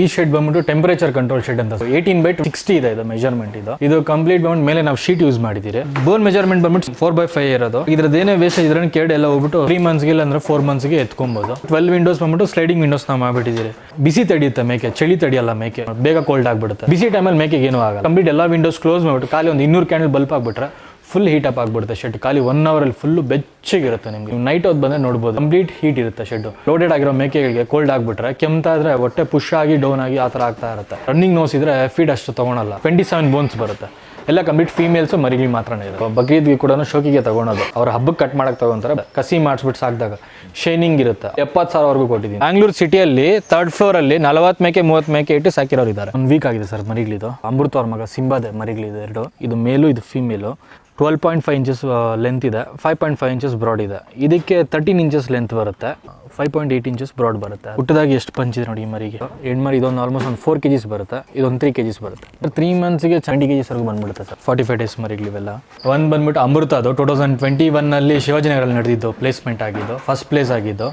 ಈ ಶೆಡ್ ಬಂದ್ಬಿಟ್ಟು temperature control shed ಅಂತ. ಏಯ್ಟೀನ್ ಬೈ ಸಿಕ್ಸ್ಟಿ ಇದೆ ಇದು ಮೆಜರ್ಮೆಂಟ್ ಇದು. ಇದು ಕಂಪ್ಲೀಟ್ ಬಂದ್ಬಿಟ್ಟು ಮೇಲೆ ನಾವು ಶೀಟ್ ಯೂಸ್ ಮಾಡಿದ್ದೀರಿ. ಬೋನ್ ಮೆಜರ್ಮೆಂಟ್ ಬಂದ್ಬಿಟ್ಟು ಫೋರ್ ಬೈ ಫೈವ್ ಇರೋದು. ಇದ್ರದ್ದು ಏನೇ ವೇಸ್ಟ್ ಇದ್ರೆ ಕೇಡ್ ಎಲ್ಲ ಹೋಗ್ಬಿಟ್ಟು ತ್ರೀ ಮಂತ್ಸ್ಗೆ ಇಲ್ಲ ಅಂದ್ರೆ ಫೋರ್ ಮಂತ್ಸ್ಗೆ ಎತ್ಕೊಬೋದು. ಟ್ವೆಲ್ ವಿಂಡೋಸ್ ಬಂದ್ಬಿಟ್ಟು ಸ್ಲೈಡಿಂಗ್ ವಿಂಡೋಸ್ ನಾವು ಮಾಡ್ಬಿಟ್ಟಿದ್ದೀರಿ. ಬಿಸಿ ತಡೆಯುತ್ತೆ ಮೇಕೆ, ಚಳಿ ತಡೆಯಲ್ಲ ಮೇಕೆ. ಬೇಗ ಕೋಲ್ಡ್ ಆಗ್ಬಿಡುತ್ತೆ. ಬಿಸಿ ಟೈಮಲ್ಲಿ ಮೇಕೆಗೆ ಏನೂ ಆಗಲ್ಲ. ಕಂಪ್ಲೀಟ್ ಎಲ್ಲ ವಿಂಡೋಸ್ ಕ್ಲೋಸ್ ಮಾಡ್ಬಿಟ್ಟು ಖಾಲಿ ಒಂದು ಇನ್ನೂರು ಕ್ಯಾಂಡಲ್ ಬಲ್ಪ್ ಆಗ್ಬಿಟ್ರೆ ಫುಲ್ ಹೀಟ್ ಅಪ್ ಆಗ್ಬಿಡುತ್ತೆ ಶೆಡ್ ಖಾಲಿ ಒನ್ ಅವರಲ್ಲಿ ಫುಲ್ಲು ಬೆಚ್ಚಗಿರುತ್ತೆ ನಿಮಗೆ. ನೈಟ್ ಹೊತ್ತು ಬಂದರೆ ನೋಡ್ಬೋದು. ಕಂಪ್ಲೀಟ್ ಹೀಟ್ ಇರುತ್ತೆ ಶೆಡ್ ಲೋಡೆಡ್ ಆಗಿರೋ ಮೇಕೆಗಳಿಗೆ ಕೋಲ್ಡ್ ಆಗ್ಬಿಟ್ರೆ ಕೆಮ್ತಾದ್ರೆ ಹೊಟ್ಟೆ ಪುಷ್ ಆಗಿ ಡೌನ್ ಆಗಿ ಆ ಥರ ಆಗ್ತಾ ಇರುತ್ತೆ. ರನ್ನಿಂಗ್ ನೋಸ್ ಇದ್ರೆ ಫೀಡ್ ಅಷ್ಟು ತೊಗೊಳಲ್ಲ. ಟ್ವೆಂಟಿ ಸೆವೆನ್ ಬೋನ್ಸ್ ಬರುತ್ತೆ. ಎಲ್ಲ ಕಂಪ್ಲೀಟ್ ಫೀಮೇಲ್ಸು ಮರಿಗಳು ಮಾತ್ರನೇ ಇದೆ. ಬಕ್ರೀದ್ಗೆ ಕೂಡ ಶೋಕಿಗೆ ತಗೊಳೋದು. ಅವ್ರ ಹಬ್ಬಕ್ಕೆ ಕಟ್ ಮಾಡಕ್ಕೆ ತಗೊಂತಾರೆ. ಕಸಿ ಮಾಡಿಸ್ಬಿಟ್ಟು ಸಾಕಿದಾಗ ಶೈನಿಂಗ್ ಇರುತ್ತೆ. ಎಪ್ಪತ್ತು ಸಾವಿರವರೆಗೂ ಕೊಟ್ಟಿದ್ದೀನಿ. ಬ್ಯಾಂಗ್ಳೂರ್ ಸಿಟಿಯಲ್ಲಿ ತರ್ಡ್ ಫ್ಲೋರಲ್ಲಿ ನಲವತ್ತು ಮೇಕೆ, ಮೂವತ್ತು ಮೇಕೆ ಇಟ್ಟು ಸಾಕಿರೋರು ಇದ್ದಾರೆ ಒಂದು ವೀಕ್ ಆಗಿದೆ ಸರ್ ಮರಿಗಳಿದು. ಅಮೃತ ಅವ್ರ ಮಗ ಸಿಂಬಾದೆ ಮರಿಗಳಿದೆ ಎರಡು. ಇದು ಮೇಲು ಇದು female twelve point five inches length ಇದೆ. Five point five inches broad ಇದೆ. ಇದಕ್ಕೆ ತರ್ಟೀನ್ ಇಂಚಸ್ ಲೆಂತ್ ಬರುತ್ತೆ. Five point eight inches broad ಬರುತ್ತೆ. ಹುಟ್ಟದಾಗ ಎಷ್ಟು ಪಂಚ್ ಇದೆ ನೋಡಿ ಈ ಮರಿಗೆ. ಹೆಣ್ಮರಿ ಇದೊಂದು ಆಲ್ಮೋಸ್ಟ್ ಒಂದು ಫೋರ್ ಕೆಜಿಸ್ ಬರುತ್ತೆ. ಇದೊಂದು ತ್ರೀ ಕೆಜಿಸ್ ಬರುತ್ತೆ. ತ್ರೀ ಮಂತ್ಸ್ಗೆ ಟ್ವೆಂಟಿ ಕೆಜಿಸ್ವರೆಗೂ ಬಂದ್ಬಿಡುತ್ತೆ ಸರ್. ಫಾರ್ಟಿ ಫೈವ್ ಡೇಸ್ ಮರಿಗಳಿವೆಲ್ಲ ಒಂದು ಬಂದ್ಬಿಟ್ಟು ಅಮೃತ ಅದು. ಟೂ ತೌಸಂಡ್ ಟ್ವೆಂಟಿ ಒನ್ನಲ್ಲಿ ಶಿವಾಜಿನಗರಲ್ಲಿ ನಡೆದಿದ್ದು ಪ್ಲೇಸ್ಮೆಂಟ್ ಆಗಿದ್ದು ಫಸ್ಟ್ ಪ್ಲೇಸ್ ಆಗಿದ್ದು.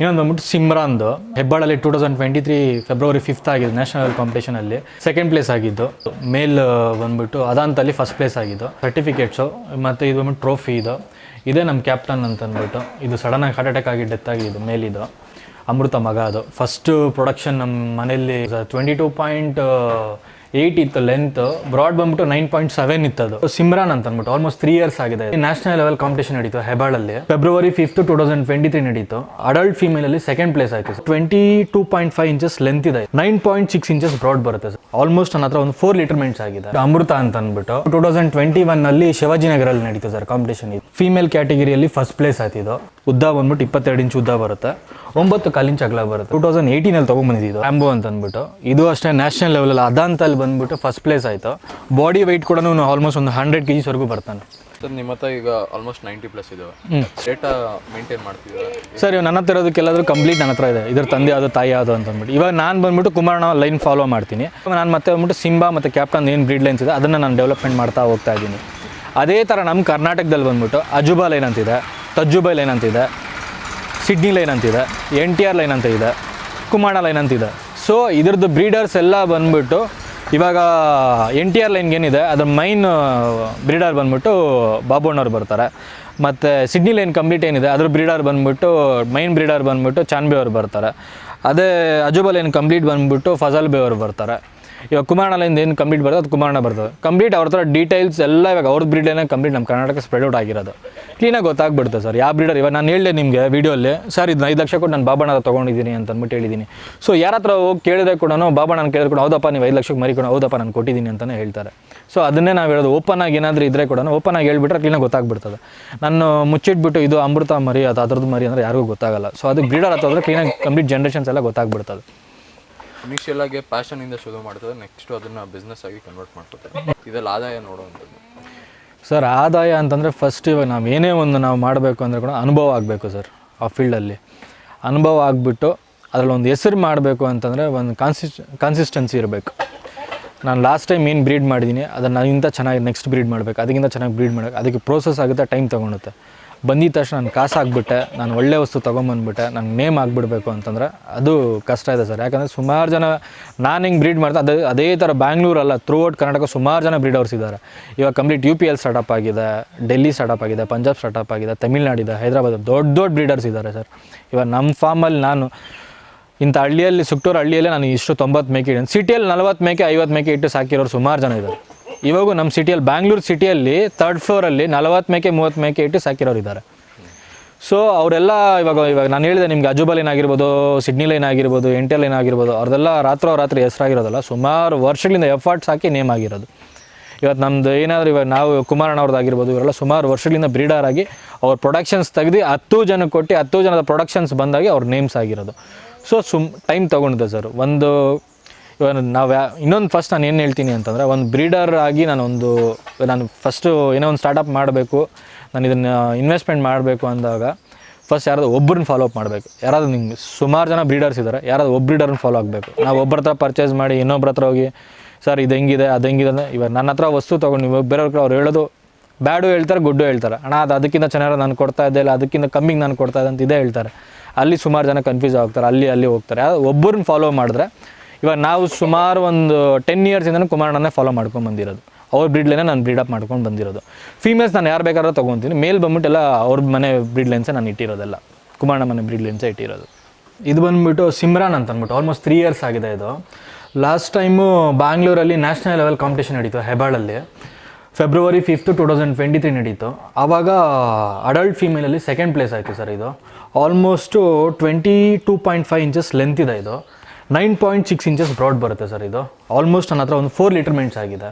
ಇನ್ನೊಂದು ಬಂದ್ಬಿಟ್ಟು ಸಿಮ್ರಾನ್ದು. ಹೆಬ್ಬಾಳಲ್ಲಿ two thousand twenty three February fifth ಆಗಿದ್ದು ನ್ಯಾಷನಲ್ ಕಾಂಪಿಟೇಷನಲ್ಲಿ ಸೆಕೆಂಡ್ ಪ್ಲೇಸ್ ಆಗಿದ್ದು. ಮೇಲ್ ಬಂದ್ಬಿಟ್ಟು ಅದಾಂತಲ್ಲಿ ಫಸ್ಟ್ ಪ್ಲೇಸ್ ಆಗಿದ್ದು. ಸರ್ಟಿಫಿಕೇಟ್ಸು ಮತ್ತು ಇದು ಬಂದ್ಬಿಟ್ಟು ಟ್ರೋಫಿ ಇದು. ಇದೇ ನಮ್ಮ ಕ್ಯಾಪ್ಟನ್ ಅಂತ ಅಂದ್ಬಿಟ್ಟು. ಇದು ಸಡನ್ನಾಗಿ ಹಾರ್ಟ್ ಅಟ್ಯಾಕ್ ಆಗಿ ಡೆತ್ ಆಗಿದ್ದು ಮೇಲಿದು. ಅಮೃತ ಮಗ ಅದು. ಫಸ್ಟ್ ಪ್ರೊಡಕ್ಷನ್ ನಮ್ಮ ಮನೆಯಲ್ಲಿ ಟ್ವೆಂಟಿ ಟೂ ಪಾಯಿಂಟ್ ಏಯ್ಟ್ ಇತ್ತು ಲೆಂತ್ ಬ್ರಾಡ್ ಬಂದ್ಬಿಟ್ಟು ನೈನ್ ಪಾಯಿಂಟ್ ಸೆವೆನ್ ಇತ್ತು ಅದು ಸಿಮ್ರಾನ್ ಅಂತ ಅಂದ್ಬಿಟ್ಟು ಆಲ್ಮೋಸ್ಟ್ ತ್ರೀ ಇಯರ್ಸ್ ಆಗಿದೆ. ನ್ಯಾಷನಲ್ ಲೆವೆಲ್ ಕಾಂಪಿಟೇಷನ್ ನಡೀತು ಹೆಬಾಳಲ್ಲಿ February fifth two thousand twenty three ನಡೀತು. ಅಡಲ್ಟ್ ಫಿಮೇಲ್ ಅಲ್ಲಿ ಸೆಕೆಂಡ್ ಪ್ಲೇಸ್ ಆಯ್ತು twenty two point five inches length ಇದೆ. Nine point six inches broad ಬರುತ್ತೆ ಸರ್ ಆಲ್ಮೋಸ್ಟ್ ನನ್ನ ಒಂದು ಫೋರ್ ಲೀಟರ್ ಮೆಂಟ್ಸ್ ಆಗಿದೆ. ಅಮೃತ ಅಂತ ಅಂದ್ಬಿಟ್ಟು ಟೂ ತೌಸಂಡ್ ಟ್ವೆಂಟಿ ಒನ್ ಅಲ್ಲಿ ಶಿವಾಜಿನಗರಲ್ಲಿ ನಡೀತು ಸರ್ ಕಾಂಪಿಟೇಷನ್ ಫೀಮೇಲ್ ಕ್ಯಾಟಗರಿಯಲ್ಲಿ ಫಸ್ಟ್ ಪ್ಲೇಸ್ ಆಯ್ತಿದ್ದು ಉದ್ದ ಬಂದ್ಬಿಟ್ಟು ಇಪ್ಪತ್ತೆರಡು ಇಂಚ್ ಉದ್ದ ಬರುತ್ತೆ. ಒಂಬತ್ತು ಕಾಲಿನ ಚಕ್ಲ ಬರುತ್ತೆ. ಟೂ ತೌಸಂಡ್ ಏಯ್ಟೀನಲ್ಲಿ ತೊಗೊಂಬಂದಿದ್ದು ಆಂಬೋ ಅಂತ ಅಂದ್ಬಿಟ್ಟು. ಇದು ಅಷ್ಟೇ ನ್ಯಾಷನಲ್ ಲೆವೆಲಲ್ಲಿ ಅದಂತಲ್ಲಿ ಬಂದ್ಬಿಟ್ಟು ಫಸ್ಟ್ ಪ್ಲೇಸ್ ಆಯಿತು. ಬಾಡಿ ವೆಯ್ಟ್ ಕೂಡ ಆಲ್ಮೋಸ್ಟ್ ಒಂದು ಹಂಡ್ರೆಡ್ ಕೆ ಜಿಸ್ವರೆಗೂ ಬರ್ತಾನೆ. ಸರ್ ನಿಮ್ಮ ಹತ್ರ ಈಗ ಆಲ್ಮೋಸ್ಟ್ ನೈಂಟಿ ಪ್ಲಸ್ ಇದಾವೆ. ಡೇಟಾ ಮೇಂಟೈನ್ ಮಾಡ್ತಿದ್ದಾರೆ ಸರ್ ಇವಾಗ ನನ್ನ ಹತ್ರ ಕಂಪ್ಲೀಟ್ ನನ್ನ ಹತ್ರ ಇದೆ. ಇದ್ರ ತಂದೆ ಅದು ತಾಯಿ ಅದು ಅಂತ ಅಂದ್ಬಿಟ್ಟು. ಇವಾಗ ನಾನು ಬಂದ್ಬಿಟ್ಟು ಕುಮಾರಣ್ಣ ಲೈನ್ ಫಾಲೋ ಮಾಡ್ತೀನಿ. ನಾನು ಮತ್ತೆ ಬಂದ್ಬಿಟ್ಟು ಸಿಂಬಾ ಮತ್ತು ಕ್ಯಾಪ್ಟನ್ ಏನು ಬ್ರೀಡ್ ಲೈನ್ಸ್ ಇದೆ ಅದನ್ನು ನಾನು ಡೆವಲಪ್ಮೆಂಟ್ ಮಾಡ್ತಾ ಹೋಗ್ತಾ ಇದ್ದೀನಿ. ಅದೇ ಥರ ನಮ್ಮ ಕರ್ನಾಟಕದಲ್ಲಿ ಬಂದ್ಬಿಟ್ಟು ಅಜುಬಾ ಲೈನ್ ಅಂತಿದೆ ತಜ್ಜುಬಾ ಲೈನ್ ಅಂತಿದೆ ಸಿಡ್ನಿ ಲೈನ್ ಅಂತಿದೆ ಎನ್ ಟಿ ಆರ್ ಲೈನ್ ಅಂತ ಇದೆ ಕುಮಾಣ ಲೈನ್ ಅಂತಿದೆ ಸೊ ಇದ್ರದ್ದು ಬ್ರೀಡರ್ಸ್ ಎಲ್ಲ ಬಂದ್ಬಿಟ್ಟು ಇವಾಗ ಎನ್ ಟಿ ಆರ್ ಲೈನ್ಗೆ ಏನಿದೆ, ಅದ್ರ ಮೈನ್ ಬ್ರೀಡರ್ ಬಂದ್ಬಿಟ್ಟು ಬಾಬಣ್ಣವ್ರು ಬರ್ತಾರೆ. ಮತ್ತು ಸಿಡ್ನಿ ಲೈನ್ ಕಂಪ್ಲೀಟ್ ಏನಿದೆ, ಅದ್ರ ಬ್ರೀಡರ್ ಬಂದ್ಬಿಟ್ಟು ಮೈನ್ ಬ್ರೀಡರ್ ಬಂದ್ಬಿಟ್ಟು ಚಾನ್ಬಿ ಅವ್ರು ಬರ್ತಾರೆ. ಅದೇ ಅಜುಬಾ ಲೈನ್ ಕಂಪ್ಲೀಟ್ ಬಂದ್ಬಿಟ್ಟು ಫಜಲ್ ಬೇ ಬರ್ತಾರೆ. ಇವಾಗ ಕುಮಾರಣ್ಣ ಲೈನ್ ಏನು ಕಂಪ್ಲೀಟ್ ಬರ್ತದೆ ಅದು ಕುಮಾರಣ್ಣ ಬರ್ತದೆ. ಕಂಪ್ಲೀಟ್ ಅವ್ರ ಥರ ಡೀಟೇಲ್ಸ್ ಎಲ್ಲ ಇವಾಗ ಅವ್ರ ಬ್ರೀಡೇನೆ ಕಂಪ್ಲೀಟ್ ನಮ್ಮ ಕರ್ನಾಟಕ ಸ್ಪ್ರೆಡ್ ಔಟ್ ಆಗಿರೋದು. ಕ್ಲೀನಾಗಿ ಗೊತ್ತಾಗ್ಬಿಡುತ್ತೆ ಸರ್. ಯಾವ ಬ್ರೀಡರ್ ಇವಾಗ ನಾನು ಹೇಳಿದೆ ನಿಮಗೆ ವೀಡಿಯೋಲ್ಲಿ ಸರ್ ಇದು ಐದು ಲಕ್ಷ ಕೊಟ್ಟು ನಾನು ಬಾಬಣ್ಣ ತೊಗೊಂಡಿದ್ದೀನಿ ಅಂತ ಅಂದ್ಬಿಟ್ಟು ಹೇಳಿದ್ದೀನಿ. ಸೊ ಯಾರ ಹತ್ರ ಹೋಗಿ ಕೇಳಿದ್ರೆ ಕೂಡ ಬಾಬಣ್ಣ ನಾನು ಕೇಳಿದ್ರೆ ಕೂಡ ಹೌದಪ್ಪ, ನೀವು ಐದು ಲಕ್ಷಕ್ಕೆ ಮರಿ ಕೂಡ, ಹೌದಪ್ಪ, ನಾನು ಕೊಟ್ಟಿದ್ದೀನಿ ಅಂತಲೇ ಹೇಳ್ತಾರೆ. ಸೊ ಅದನ್ನೇ ನಾವು ಹೇಳೋದು. ಓಪನ್ ಆಗಿ ಏನಾದರೂ ಇದ್ದರೆ ಕೂಡ ಓಪನ್ ಆಗಿ ಹೇಳ್ಬಿಟ್ರೆ ಕ್ಲೀನಾಗಿ ಗೊತ್ತಾಗ್ಬಿಡ್ತದೆ. ನಾನು ಮುಚ್ಚಿಟ್ಬಿಟ್ಟು ಇದು ಅಮೃತ ಮರಿ, ಅದು ಅದ್ರದ್ದು ಮರಿ ಅಂದರೆ ಯಾರಿಗೂ ಗೊತ್ತಾಗಲ್ಲ. ಸೊ ಅದು ಬ್ರೀಡರ್ ಹತ್ರ ಹೋದ್ರೆ ಕ್ಲೀನಾಗಿ ಕಂಪ್ಲೀಟ್ ಜನ್ರೇಷನ್ಸ್ ಎಲ್ಲ ಗೊತ್ತಾಗ್ಬಿಡ್ತದೆ. ಇನಿಷಿಯಲ್ ಆಗಿ ಪ್ಯಾಷನ್ ಇಂದ ಶುರು ಮಾಡ್ತಾರೆ ನೆಕ್ಸ್ಟ್ ಅದನ್ನ ಬಿಸ್ನೆಸ್ ಆಗಿ ಕನ್ವರ್ಟ್ ಮಾಡ್ಕೊತಾರೆ. ಇದೆಲ್ಲ ಆದಾಯ ನೋಡುವಂಥದ್ದು ಸರ್ ಆದಾಯ ಅಂತಂದರೆ ಫಸ್ಟ್ ಇವಾಗ ನಾವು ಏನೇ ಒಂದು ನಾವು ಮಾಡಬೇಕು ಅಂದರೆ ಕೂಡ ಅನುಭವ ಆಗಬೇಕು ಸರ್ ಆ ಫೀಲ್ಡಲ್ಲಿ ಅನುಭವ ಆಗಿಬಿಟ್ಟು ಅದರಲ್ಲಿ ಒಂದು ಹೆಸರು ಮಾಡಬೇಕು ಅಂತಂದರೆ ಒಂದು ಕಾನ್ಸಿಸ್ ಕನ್ಸಿಸ್ಟೆನ್ಸಿ ಇರಬೇಕು. ನಾನು ಲಾಸ್ಟ್ ಟೈಮ್ ಏನು ಬ್ರೀಡ್ ಮಾಡಿದ್ದೀನಿ ಅದನ್ನು ಇಂಥ ಚೆನ್ನಾಗಿ ನೆಕ್ಸ್ಟ್ ಬ್ರೀಡ್ ಮಾಡಬೇಕು ಅದಕ್ಕಿಂತ ಚೆನ್ನಾಗಿ ಬ್ರೀಡ್ ಮಾಡಬೇಕು, ಅದಕ್ಕೆ ಪ್ರೋಸೆಸ್ ಆಗುತ್ತೆ ಟೈಮ್ ತೊಗೊಳುತ್ತೆ. ಬಂದಿದ ತಕ್ಷಣ ನಾನು ಕಾಸು ಹಾಕ್ಬಿಟ್ಟೆ ನಾನು ಒಳ್ಳೆ ವಸ್ತು ತೊಗೊಂಬಂದ್ಬಿಟ್ಟೆ, ನಂಗೆ ನೇಮ್ ಆಗಿಬಿಡ್ಬೇಕು ಅಂತಂದ್ರೆ ಅದು ಕಷ್ಟ ಇದೆ ಸರ್. ಯಾಕಂದರೆ ಸುಮಾರು ಜನ ನಾನು ಹಿಂಗೆ ಬ್ರೀಡ್ ಮಾಡ್ತಾ ಅದೇ ಅದೇ ಥರ ಬ್ಯಾಂಗ್ಳೂರಲ್ಲ ಥ್ರೂ ಔಟ್ ಕರ್ನಾಟಕ ಸುಮಾರು ಜನ ಬ್ರೀಡರ್ಸ್ ಇದ್ದಾರೆ ಇವಾಗ complete U P L startup ಆಗಿದೆ ಡೆಲ್ಲಿ ಸ್ಟಾರ್ಟಪ್ ಆಗಿದೆ ಪಂಜಾಬ್ ಸ್ಟಾರ್ಟಪ್ ಆಗಿದೆ ತಮಿಳ್ನಾಡಿದೆ ಹೈದರಾಬಾದ್ ದೊಡ್ಡ ದೊಡ್ಡ ಬ್ರೀಡರ್ಸ್ ಇದ್ದಾರೆ ಸರ್. ಇವಾಗ ನಮ್ಮ ಫಾರ್ಮಲ್ಲಿ ನಾನು ಇಂಥ ಹಳ್ಳಿಯಲ್ಲಿ ಸುಕ್ಟೂರು ಹಳ್ಳಿಯಲ್ಲೇ ನಾನು ಇಷ್ಟು ತೊಂಬತ್ತು ಮೇಕೆ ಇಡೀನಿ ಸಿಟಿಯಲ್ಲಿ ನಲ್ವತ್ತು ಮೇಕೆ ಐವತ್ತು ಮೇಕೆ ಇಟ್ಟು ಸಾಕಿರೋರು ಸುಮಾರು ಜನ ಇದ್ದಾರೆ ಇವಾಗೂ ನಮ್ಮ ಸಿಟಿಯಲ್ಲಿ ಬ್ಯಾಂಗ್ಳೂರು ಸಿಟಿಯಲ್ಲಿ ತರ್ಡ್ ಫ್ಲೋರಲ್ಲಿ ನಲವತ್ತು ಮೇಕೆ, ಮೂವತ್ತು ಮೇಕೆ ಇಟ್ಟು ಸಾಕಿರೋರು ಇದ್ದಾರೆ ಸೊ ಅವರೆಲ್ಲ ಇವಾಗ ಇವಾಗ ನಾನು ಹೇಳಿದೆ ನಿಮ್ಗೆ ಅಜುಬಾ ಲೈನ್ ಆಗಿರ್ಬೋದು ಸಿಡ್ನಿ ಲೈನ್ ಆಗಿರ್ಬೋದು ಎಂಟೆ ಲೈನ್ ಆಗಿರ್ಬೋದು, ಅವ್ರದ್ದೆಲ್ಲ ರಾತ್ರೋ ರಾತ್ರಿ ಹೆಸರಾಗಿರೋದಲ್ಲ. ಸುಮಾರು ವರ್ಷಗಳಿಂದ ಎಫರ್ಟ್ಸ್ ಹಾಕಿ ನೇಮ್ ಆಗಿರೋದು. ಇವತ್ತು ನಮ್ದು ಏನಾದರೂ ಇವಾಗ ನಾವು ಕುಮಾರಣ್ಣ ಅವ್ರದ್ದು ಆಗಿರ್ಬೋದು, ಇವರೆಲ್ಲ ಸುಮಾರು ವರ್ಷಗಳಿಂದ ಬ್ರೀಡರ್ ಆಗಿ ಅವ್ರ ಪ್ರೊಡಕ್ಷನ್ಸ್ ತೆಗೆದು ಹತ್ತು ಜನಕ್ಕೆ ಕೊಟ್ಟು ಹತ್ತು ಜನದ ಪ್ರೊಡಕ್ಷನ್ಸ್ ಬಂದಾಗಿ ಅವ್ರ ನೇಮ್ಸ್ ಆಗಿರೋದು. ಸೊ ಸುಮ್ ಟೈಮ್ ತೊಗೊಂಡಿದೆ ಸರ್. ಒಂದು ಇವಾಗ ನಾವು ಇನ್ನೊಂದು ಫಸ್ಟ್ ನಾನು ಏನು ಹೇಳ್ತೀನಿ ಅಂತಂದರೆ, ಒಂದು ಬ್ರೀಡರ್ ಆಗಿ ನಾನು ಒಂದು ನಾನು ಫಸ್ಟು ಏನೋ ಒಂದು ಸ್ಟಾರ್ಟಪ್ ಮಾಡಬೇಕು. ನಾನು ಇದನ್ನು ಇನ್ವೆಸ್ಟ್ಮೆಂಟ್ ಮಾಡಬೇಕು ಅಂದಾಗ ಫಸ್ಟ್ ಯಾರಾದ್ರು ಒಬ್ಬರನ್ನ ಫಾಲೋ ಅಪ್ ಮಾಡಬೇಕು. ಯಾರಾದರೂ ನಿಮ್ಗೆ ಸುಮಾರು ಜನ ಬ್ರೀಡರ್ಸ್ ಇದ್ದಾರೆ ಯಾರಾದ್ರು ಒಬ್ಬ ಬ್ರೀಡರ್ನ ಫಾಲೋ ಆಗಬೇಕು. ನಾವು ಒಬ್ಬರ ಹತ್ರ ಪರ್ಚೇಸ್ ಮಾಡಿ ಇನ್ನೊಬ್ಬರ ಹತ್ರ ಹೋಗಿ, ಸರ್, ಇದು ಹೆಂಗಿದೆ? ಅದು ಹೆಂಗಿದೆ? ಅಂದರೆ, ಇವಾಗ ನನ್ನ ಹತ್ರ ವಸ್ತು ತೊಗೊಂಡು ನೀವು ಬೇರೆಯವ್ರ ಅವ್ರು ಹೇಳೋದು ಬ್ಯಾಡು ಹೇಳ್ತಾರೆ, ಗುಡ್ಡು ಹೇಳ್ತಾರೆ. ಅಣ್ಣ, ಅದು ಅದಕ್ಕಿಂತ ಚೆನ್ನಾಗಿ ನಾನು ಕೊಡ್ತಾ ಇದ್ದೆ ಇಲ್ಲ, ಅದಕ್ಕಿಂತ ಕಮ್ಮಿಗೆ ನಾನು ಕೊಡ್ತಾ ಇದ್ದೆ ಅಂತ ಇದೇ ಹೇಳ್ತಾರೆ. ಅಲ್ಲಿ ಸುಮಾರು ಜನ ಕನ್ಫ್ಯೂಸ್ ಆಗ್ತಾರೆ, ಅಲ್ಲಿ ಅಲ್ಲಿ ಹೋಗ್ತಾರೆ. ಒಬ್ಬರನ್ನ ಫಾಲೋ ಮಾಡಿದ್ರೆ ಇವಾಗ ನಾವು ಸುಮಾರು ಒಂದು ಟೆನ್ ಇಯರ್ಸಿಂದನೂ ಕುಮಾರಣ್ಣನೇ ಫಾಲೋ ಮಾಡ್ಕೊಂಡು ಬಂದಿರೋದು. ಅವ್ರ ಬ್ರೀಡ್ಲೈನ ನಾನು ಬ್ರೀಡಪ್ ಮಾಡ್ಕೊಂಡು ಬಂದಿರೋದು. ಫೀಮೇಲ್ಸ್ ನಾನು ಯಾರು ಬೇಕಾದ್ರೂ ತೊಗೊತೀನಿ. ಮೇಲ್ ಬಂದ್ಬಿಟ್ಟೆಲ್ಲ ಅವ್ರ ಮನೆ ಬ್ರೀಡ್ ಲೈನ್ಸೇ ನಾನು ಇಟ್ಟಿರೋದೆಲ್ಲ. ಕುಮಾರಣ್ಣ ಮನೆ ಬ್ರೀಡ್ ಲೈನ್ಸೇ ಇಟ್ಟಿರೋದು. ಇದು ಬಂದ್ಬಿಟ್ಟು ಸಿಮ್ರಾನ್ ಅಂತ ಅಂದ್ಬಿಟ್ಟು ಆಲ್ಮೋಸ್ಟ್ ತ್ರೀ ಇಯರ್ಸ್ ಆಗಿದೆ ಇದು. ಲಾಸ್ಟ್ ಟೈಮು ಬ್ಯಾಂಗ್ಳೂರಲ್ಲಿ ನ್ಯಾಷನಲ್ ಲೆವೆಲ್ ಕಾಂಪಿಟೇಷನ್ ನಡೀತು ಹೆಬಾಳಲ್ಲಿ February fifth two thousand twenty three ನಡೀತು. ಆವಾಗ ಅಡಲ್ಟ್ ಫೀಮೇಲಲ್ಲಿ ಸೆಕೆಂಡ್ ಪ್ಲೇಸ್ ಆಯಿತು ಸರ್ ಇದು. Almost twenty two point five inches length ಇದೆ ಇದು. Nine point six inches broad ಬರುತ್ತೆ ಸರ್ ಇದು. ಆಲ್ಮೋಸ್ಟ್ ನನ್ನ ಹತ್ರ ಒಂದು ಫೋರ್ ಲಿಟರ್ಮೆಂಟ್ಸ್ ಆಗಿದೆ.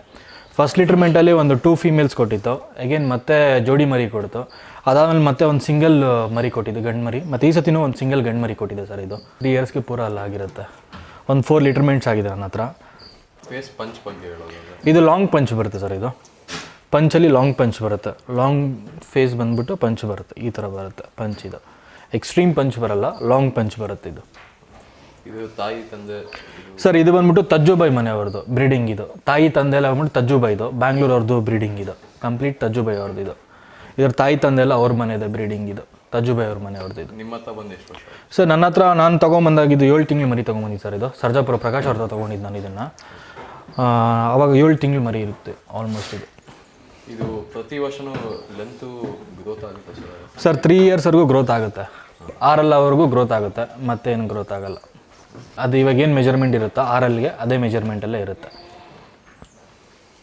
ಫಸ್ಟ್ ಲೀಟರ್ ಮೆಂಟಲ್ಲಿ ಒಂದು ಟೂ ಫೀಮೇಲ್ಸ್ ಕೊಟ್ಟಿತ್ತು. ಅಗೇನ್ ಮತ್ತೆ ಜೋಡಿ ಮರಿ ಕೊಡ್ತು. ಅದಾದಮೇಲೆ ಮತ್ತೆ ಒಂದು ಸಿಂಗಲ್ ಮರಿ ಕೊಟ್ಟಿದ್ದು ಗಂಡು ಮರಿ. ಮತ್ತು ಈ ಸತಿನೂ ಒಂದು ಸಿಂಗಲ್ ಗಂಡು ಮರಿ ಕೊಟ್ಟಿದೆ ಸರ್ ಇದು. ತ್ರೀ ಇಯರ್ಸ್ಗೆ ಪೂರ ಅಲ್ಲ ಆಗಿರುತ್ತೆ. ಒಂದು ಫೋರ್ ಲಿಟರ್ಮೆಂಟ್ಸ್ ಆಗಿದೆ ನನ್ನ ಹತ್ರ. ಫೇಸ್ ಪಂಚ್ ಬಗ್ಗೆ ಇದು ಲಾಂಗ್ ಪಂಚ್ ಬರುತ್ತೆ ಸರ್ ಇದು. ಪಂಚಲ್ಲಿ ಲಾಂಗ್ ಪಂಚ್ ಬರುತ್ತೆ. ಲಾಂಗ್ ಫೇಸ್ ಬಂದ್ಬಿಟ್ಟು ಪಂಚ್ ಬರುತ್ತೆ. ಈ ಥರ ಬರುತ್ತೆ. ಪಂಚ್ ಇದು. ಎಕ್ಸ್ಟ್ರೀಮ್ ಪಂಚ್ ಬರಲ್ಲ ಲಾಂಗ್ ಪಂಚ್ ಬರುತ್ತೆ ಇದು. ಇದು ತಾಯಿ ತಂದೆ ಸರ್ ಇದು ಬಂದ್ಬಿಟ್ಟು ತಜ್ಜುಬಾಯಿ ಮನೆಯವ್ರದ್ದು ಬ್ರೀಡಿಂಗ್ ಇದು. ತಾಯಿ ತಂದೆ ಎಲ್ಲ ಬಂದ್ಬಿಟ್ಟು ತಜ್ಜುಬಾಯಿದು ಬ್ಯಾಂಗ್ಳೂರ್ ಅವ್ರದ್ದು ಬ್ರೀಡಿಂಗ್ ಇದು. ಕಂಪ್ಲೀಟ್ ತಜ್ಜುಬಾಯಿ ಅವ್ರದ್ದು ಇದು. ಇದ್ರ ತಾಯಿ ತಂದೆ ಎಲ್ಲ ಅವ್ರ ಮನೆಯದೇ ಬ್ರೀಡಿಂಗ್ ಇದು. ತಜ್ಜುಬಾಯಿ ಅವ್ರ ಮನೆಯವ್ರದ್ದು ಇದು. ನಿಮ್ಮ ಹತ್ರ ಬಂದು ಎಷ್ಟು ವರ್ಷ ಸರ್ ನನ್ನ ಹತ್ರ ನಾನು ತೊಗೊಂಬಂದಾಗಿದ್ದು ಏಳು ತಿಂಗಳು ಮರಿ ತೊಗೊಂಬಂದಿದ್ದು ಸರ್ ಇದು. ಸರ್ಜಾಪುರ ಪ್ರಕಾಶ್ ಅವ್ರದ್ದು ತೊಗೊಂಡಿದ್ದು ನಾನು ಇದನ್ನು. ಅವಾಗ ಏಳು ತಿಂಗಳು ಮರಿ ಇರುತ್ತೆ ಆಲ್ಮೋಸ್ಟ್ ಇದು. ಇದು ಪ್ರತಿ ವರ್ಷನೂ ಲೆಂತು ಗ್ರೋತ್ ಆಗುತ್ತೆ ಸರ್? ಸರ್ ತ್ರೀ ಇಯರ್ಸ್ವರೆಗೂ ಗ್ರೋತ್ ಆಗುತ್ತೆ. ಆರಲ್ಲವರೆಗೂ ಗ್ರೋತ್ ಆಗುತ್ತೆ. ಮತ್ತೇನು ಗ್ರೋತ್ ಆಗಲ್ಲ. ಅದು ಇವಾಗ ಏನು ಮೆಜರ್ಮೆಂಟ್ ಇರುತ್ತೋ ಆರಲ್ಗೆ ಅದೇ ಮೆಜರ್ಮೆಂಟಲ್ಲೇ ಇರುತ್ತೆ.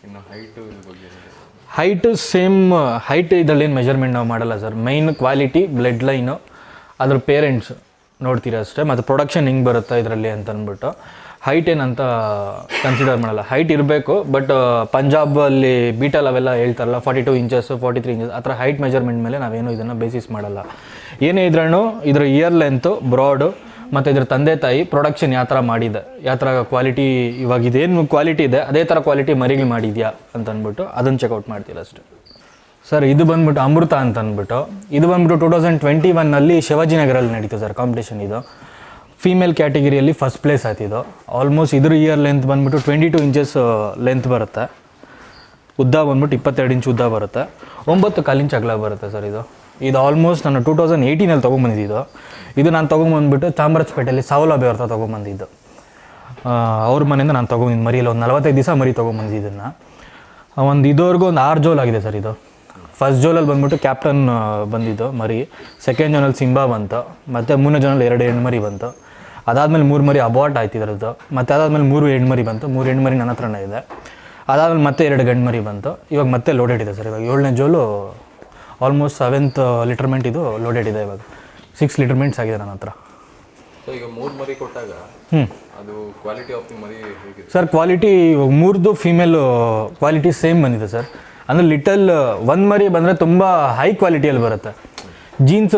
ಇನ್ನು ಹೈಟು ಸೇಮ್ ಹೈಟ್ ಇದರಲ್ಲಿ ಏನು ಮೆಜರ್ಮೆಂಟ್ ನಾವು ಮಾಡಲ್ಲ sir main quality blood line ಅದ್ರ ಪೇರೆಂಟ್ಸ್ ನೋಡ್ತೀರಾ ಅಷ್ಟೇ. ಮತ್ತು ಪ್ರೊಡಕ್ಷನ್ ಹೆಂಗೆ ಬರುತ್ತೆ ಇದರಲ್ಲಿ ಅಂತ ಅಂದ್ಬಿಟ್ಟು. ಹೈಟ್ ಏನಂತ ಕನ್ಸಿಡರ್ ಮಾಡಲ್ಲ. ಹೈಟ್ ಇರಬೇಕು ಬಟ್ ಪಂಜಾಬಲ್ಲಿ ಬೀಟಲ್ ಅವೆಲ್ಲ ಹೇಳ್ತಾರಲ್ಲ forty two inches forty three inches ಆ ಥರ ಹೈಟ್ ಮೆಜರ್ಮೆಂಟ್ ಮೇಲೆ ನಾವೇನು ಇದನ್ನು ಬೇಸಿಸ್ ಮಾಡಲ್ಲ. ಏನೇ ಇದ್ರೂ ಇದರ ಇಯರ್ ಲೆಂತು ಬ್ರಾಡು ಮತ್ತು ಇದ್ರ ತಂದೆ ತಾಯಿ ಪ್ರೊಡಕ್ಷನ್ ಯಾವ ಥರ ಮಾಡಿದೆ, ಯಾವ ಕ್ವಾಲಿಟಿ ಇವಾಗ ಇದೇನು ಕ್ವಾಲಿಟಿ ಇದೆ, ಅದೇ ಥರ ಕ್ವಾಲಿಟಿ ಮರಿಗಳು ಮಾಡಿದ್ಯಾ ಅಂತ ಅಂದ್ಬಿಟ್ಟು ಅದನ್ನು ಚೆಕ್ಔಟ್ ಮಾಡ್ತೀರ ಅಷ್ಟೇ. ಸರ್ ಇದು ಬಂದ್ಬಿಟ್ಟು ಅಮೃತ ಅಂತ ಅಂದ್ಬಿಟ್ಟು, ಇದು ಬಂದ್ಬಿಟ್ಟು ಟೂ ತೌಸಂಡ್ ಟ್ವೆಂಟಿ ಒನ್ನಲ್ಲಿ ಶಿವಾಜಿನಗರಲ್ಲಿ ನಡೀತು ಸರ್ ಕಾಂಪಿಟೇಷನ್ ಇದು. ಫೀಮೇಲ್ ಕ್ಯಾಟಗರಿಯಲ್ಲಿ ಫಸ್ಟ್ ಪ್ಲೇಸ್ ಆಯ್ತು ಇದು. ಆಲ್ಮೋಸ್ಟ್ ಇದ್ರ ಇಯರ್ ಲೆಂತ್ ಬಂದ್ಬಿಟ್ಟು ಟ್ವೆಂಟಿ ಟು ಇಂಚಸ್ ಲೆಂತ್ ಬರುತ್ತೆ. ಉದ್ದ ಬಂದ್ಬಿಟ್ಟು ಇಪ್ಪತ್ತೆರಡು ಇಂಚ್ ಉದ್ದ ಬರುತ್ತೆ. ಒಂಬತ್ತು ಕಾಲು ಇಂಚ್ ಅಗಲ ಬರುತ್ತೆ ಸರ್ ಇದು. ಇದು ಆಲ್ಮೋಸ್ಟ್ ನಾನು ಟೂ ತೌಸಂಡ್ ಏಯ್ಟೀನಲ್ಲಿ ತೊಗೊಂಬಂದಿದ್ದು ಇದು ನಾನು ತೊಗೊಂಬಂದ್ಬಿಟ್ಟು ಚಾಮರಾಜಪೇಟೆಯಲ್ಲಿ ಸಾವಲಭ್ಯ ಅವ್ರ ತೊಗೊಂಬಂದಿದ್ದು ಅವ್ರ ಮನೆಯಿಂದ ನಾನು ತೊಗೊಂಡಿದ್ದು ಮರಿಯಲ್ಲಿ ಒಂದು ನಲವತ್ತೈದು ದಿವಸ ಮರಿ ತೊಗೊಂಬಂದಿದ್ದು ಇದನ್ನು ಒಂದು ಇದುವರೆಗೂ ಒಂದು ಆರು ಜೋಲ್ ಆಗಿದೆ ಸರ್ ಇದು. ಫಸ್ಟ್ ಜೋಲಲ್ಲಿ ಬಂದ್ಬಿಟ್ಟು ಕ್ಯಾಪ್ಟನ್ ಬಂದಿದ್ದು ಮರಿ. ಸೆಕೆಂಡ್ ಜೋನಲ್ಲಿ ಸಿಂಬಾ ಬಂತು. ಮತ್ತು ಮೂರನೇ ಜೋನಲ್ಲಿ ಎರಡು ಮರಿ ಬಂತು. ಅದಾದಮೇಲೆ ಮೂರು ಮರಿ ಅಬಾರ್ಟ್ ಆಯ್ತು ಇದರದ್ದು. ಮತ್ತು ಅದಾದಮೇಲೆ ಮೂರು ಹೆಣ್ಮರಿ ಬಂತು. ಮೂರು ಹೆಣ್ಮರಿ ನನ್ನ ಹತ್ರನೇ ಇದೆ. ಅದಾದಮೇಲೆ ಮತ್ತೆ ಎರಡು ಗಂಡು ಮರಿ ಬಂತು. ಇವಾಗ ಮತ್ತೆ ಲೋಡೆಡ್ ಇದೆ ಸರ್. ಇವಾಗ ಏಳನೇ ಜೋಲು ಆಲ್ಮೋಸ್ಟ್ ಸೆವೆಂತ್ ಲಿಟರ್ಮೆಂಟ್ ಇದು ಲೋಡೆಡ್ ಇದೆ ಇವಾಗ. ಸಿಕ್ಸ್ ಲಿಟರ್ಮೆಂಟ್ಸ್ ಆಗಿದೆ ನನ್ನ ಹತ್ರ. ಸೊ ಈಗ ಮೂರು ಮರಿ ಕೊಟ್ಟಾಗ ಅದು ಕ್ವಾಲಿಟಿ ಆಫ್ ದಿ ಮರಿ ಹೇಗಿದೆ ಸರ್ ಕ್ವಾಲಿಟಿ ಮೂರ್ದು ಫೀಮೇಲ್ ಕ್ವಾಲಿಟಿ ಸೇಮ್ ಬಂದಿದೆ ಸರ್ ಅಂದರೆ ಲಿಟಲ್ ಒಂದು ಮರಿ ಬಂದರೆ ತುಂಬ ಹೈ ಕ್ವಾಲಿಟಿಯಲ್ಲಿ ಬರುತ್ತೆ. ಜೀನ್ಸ್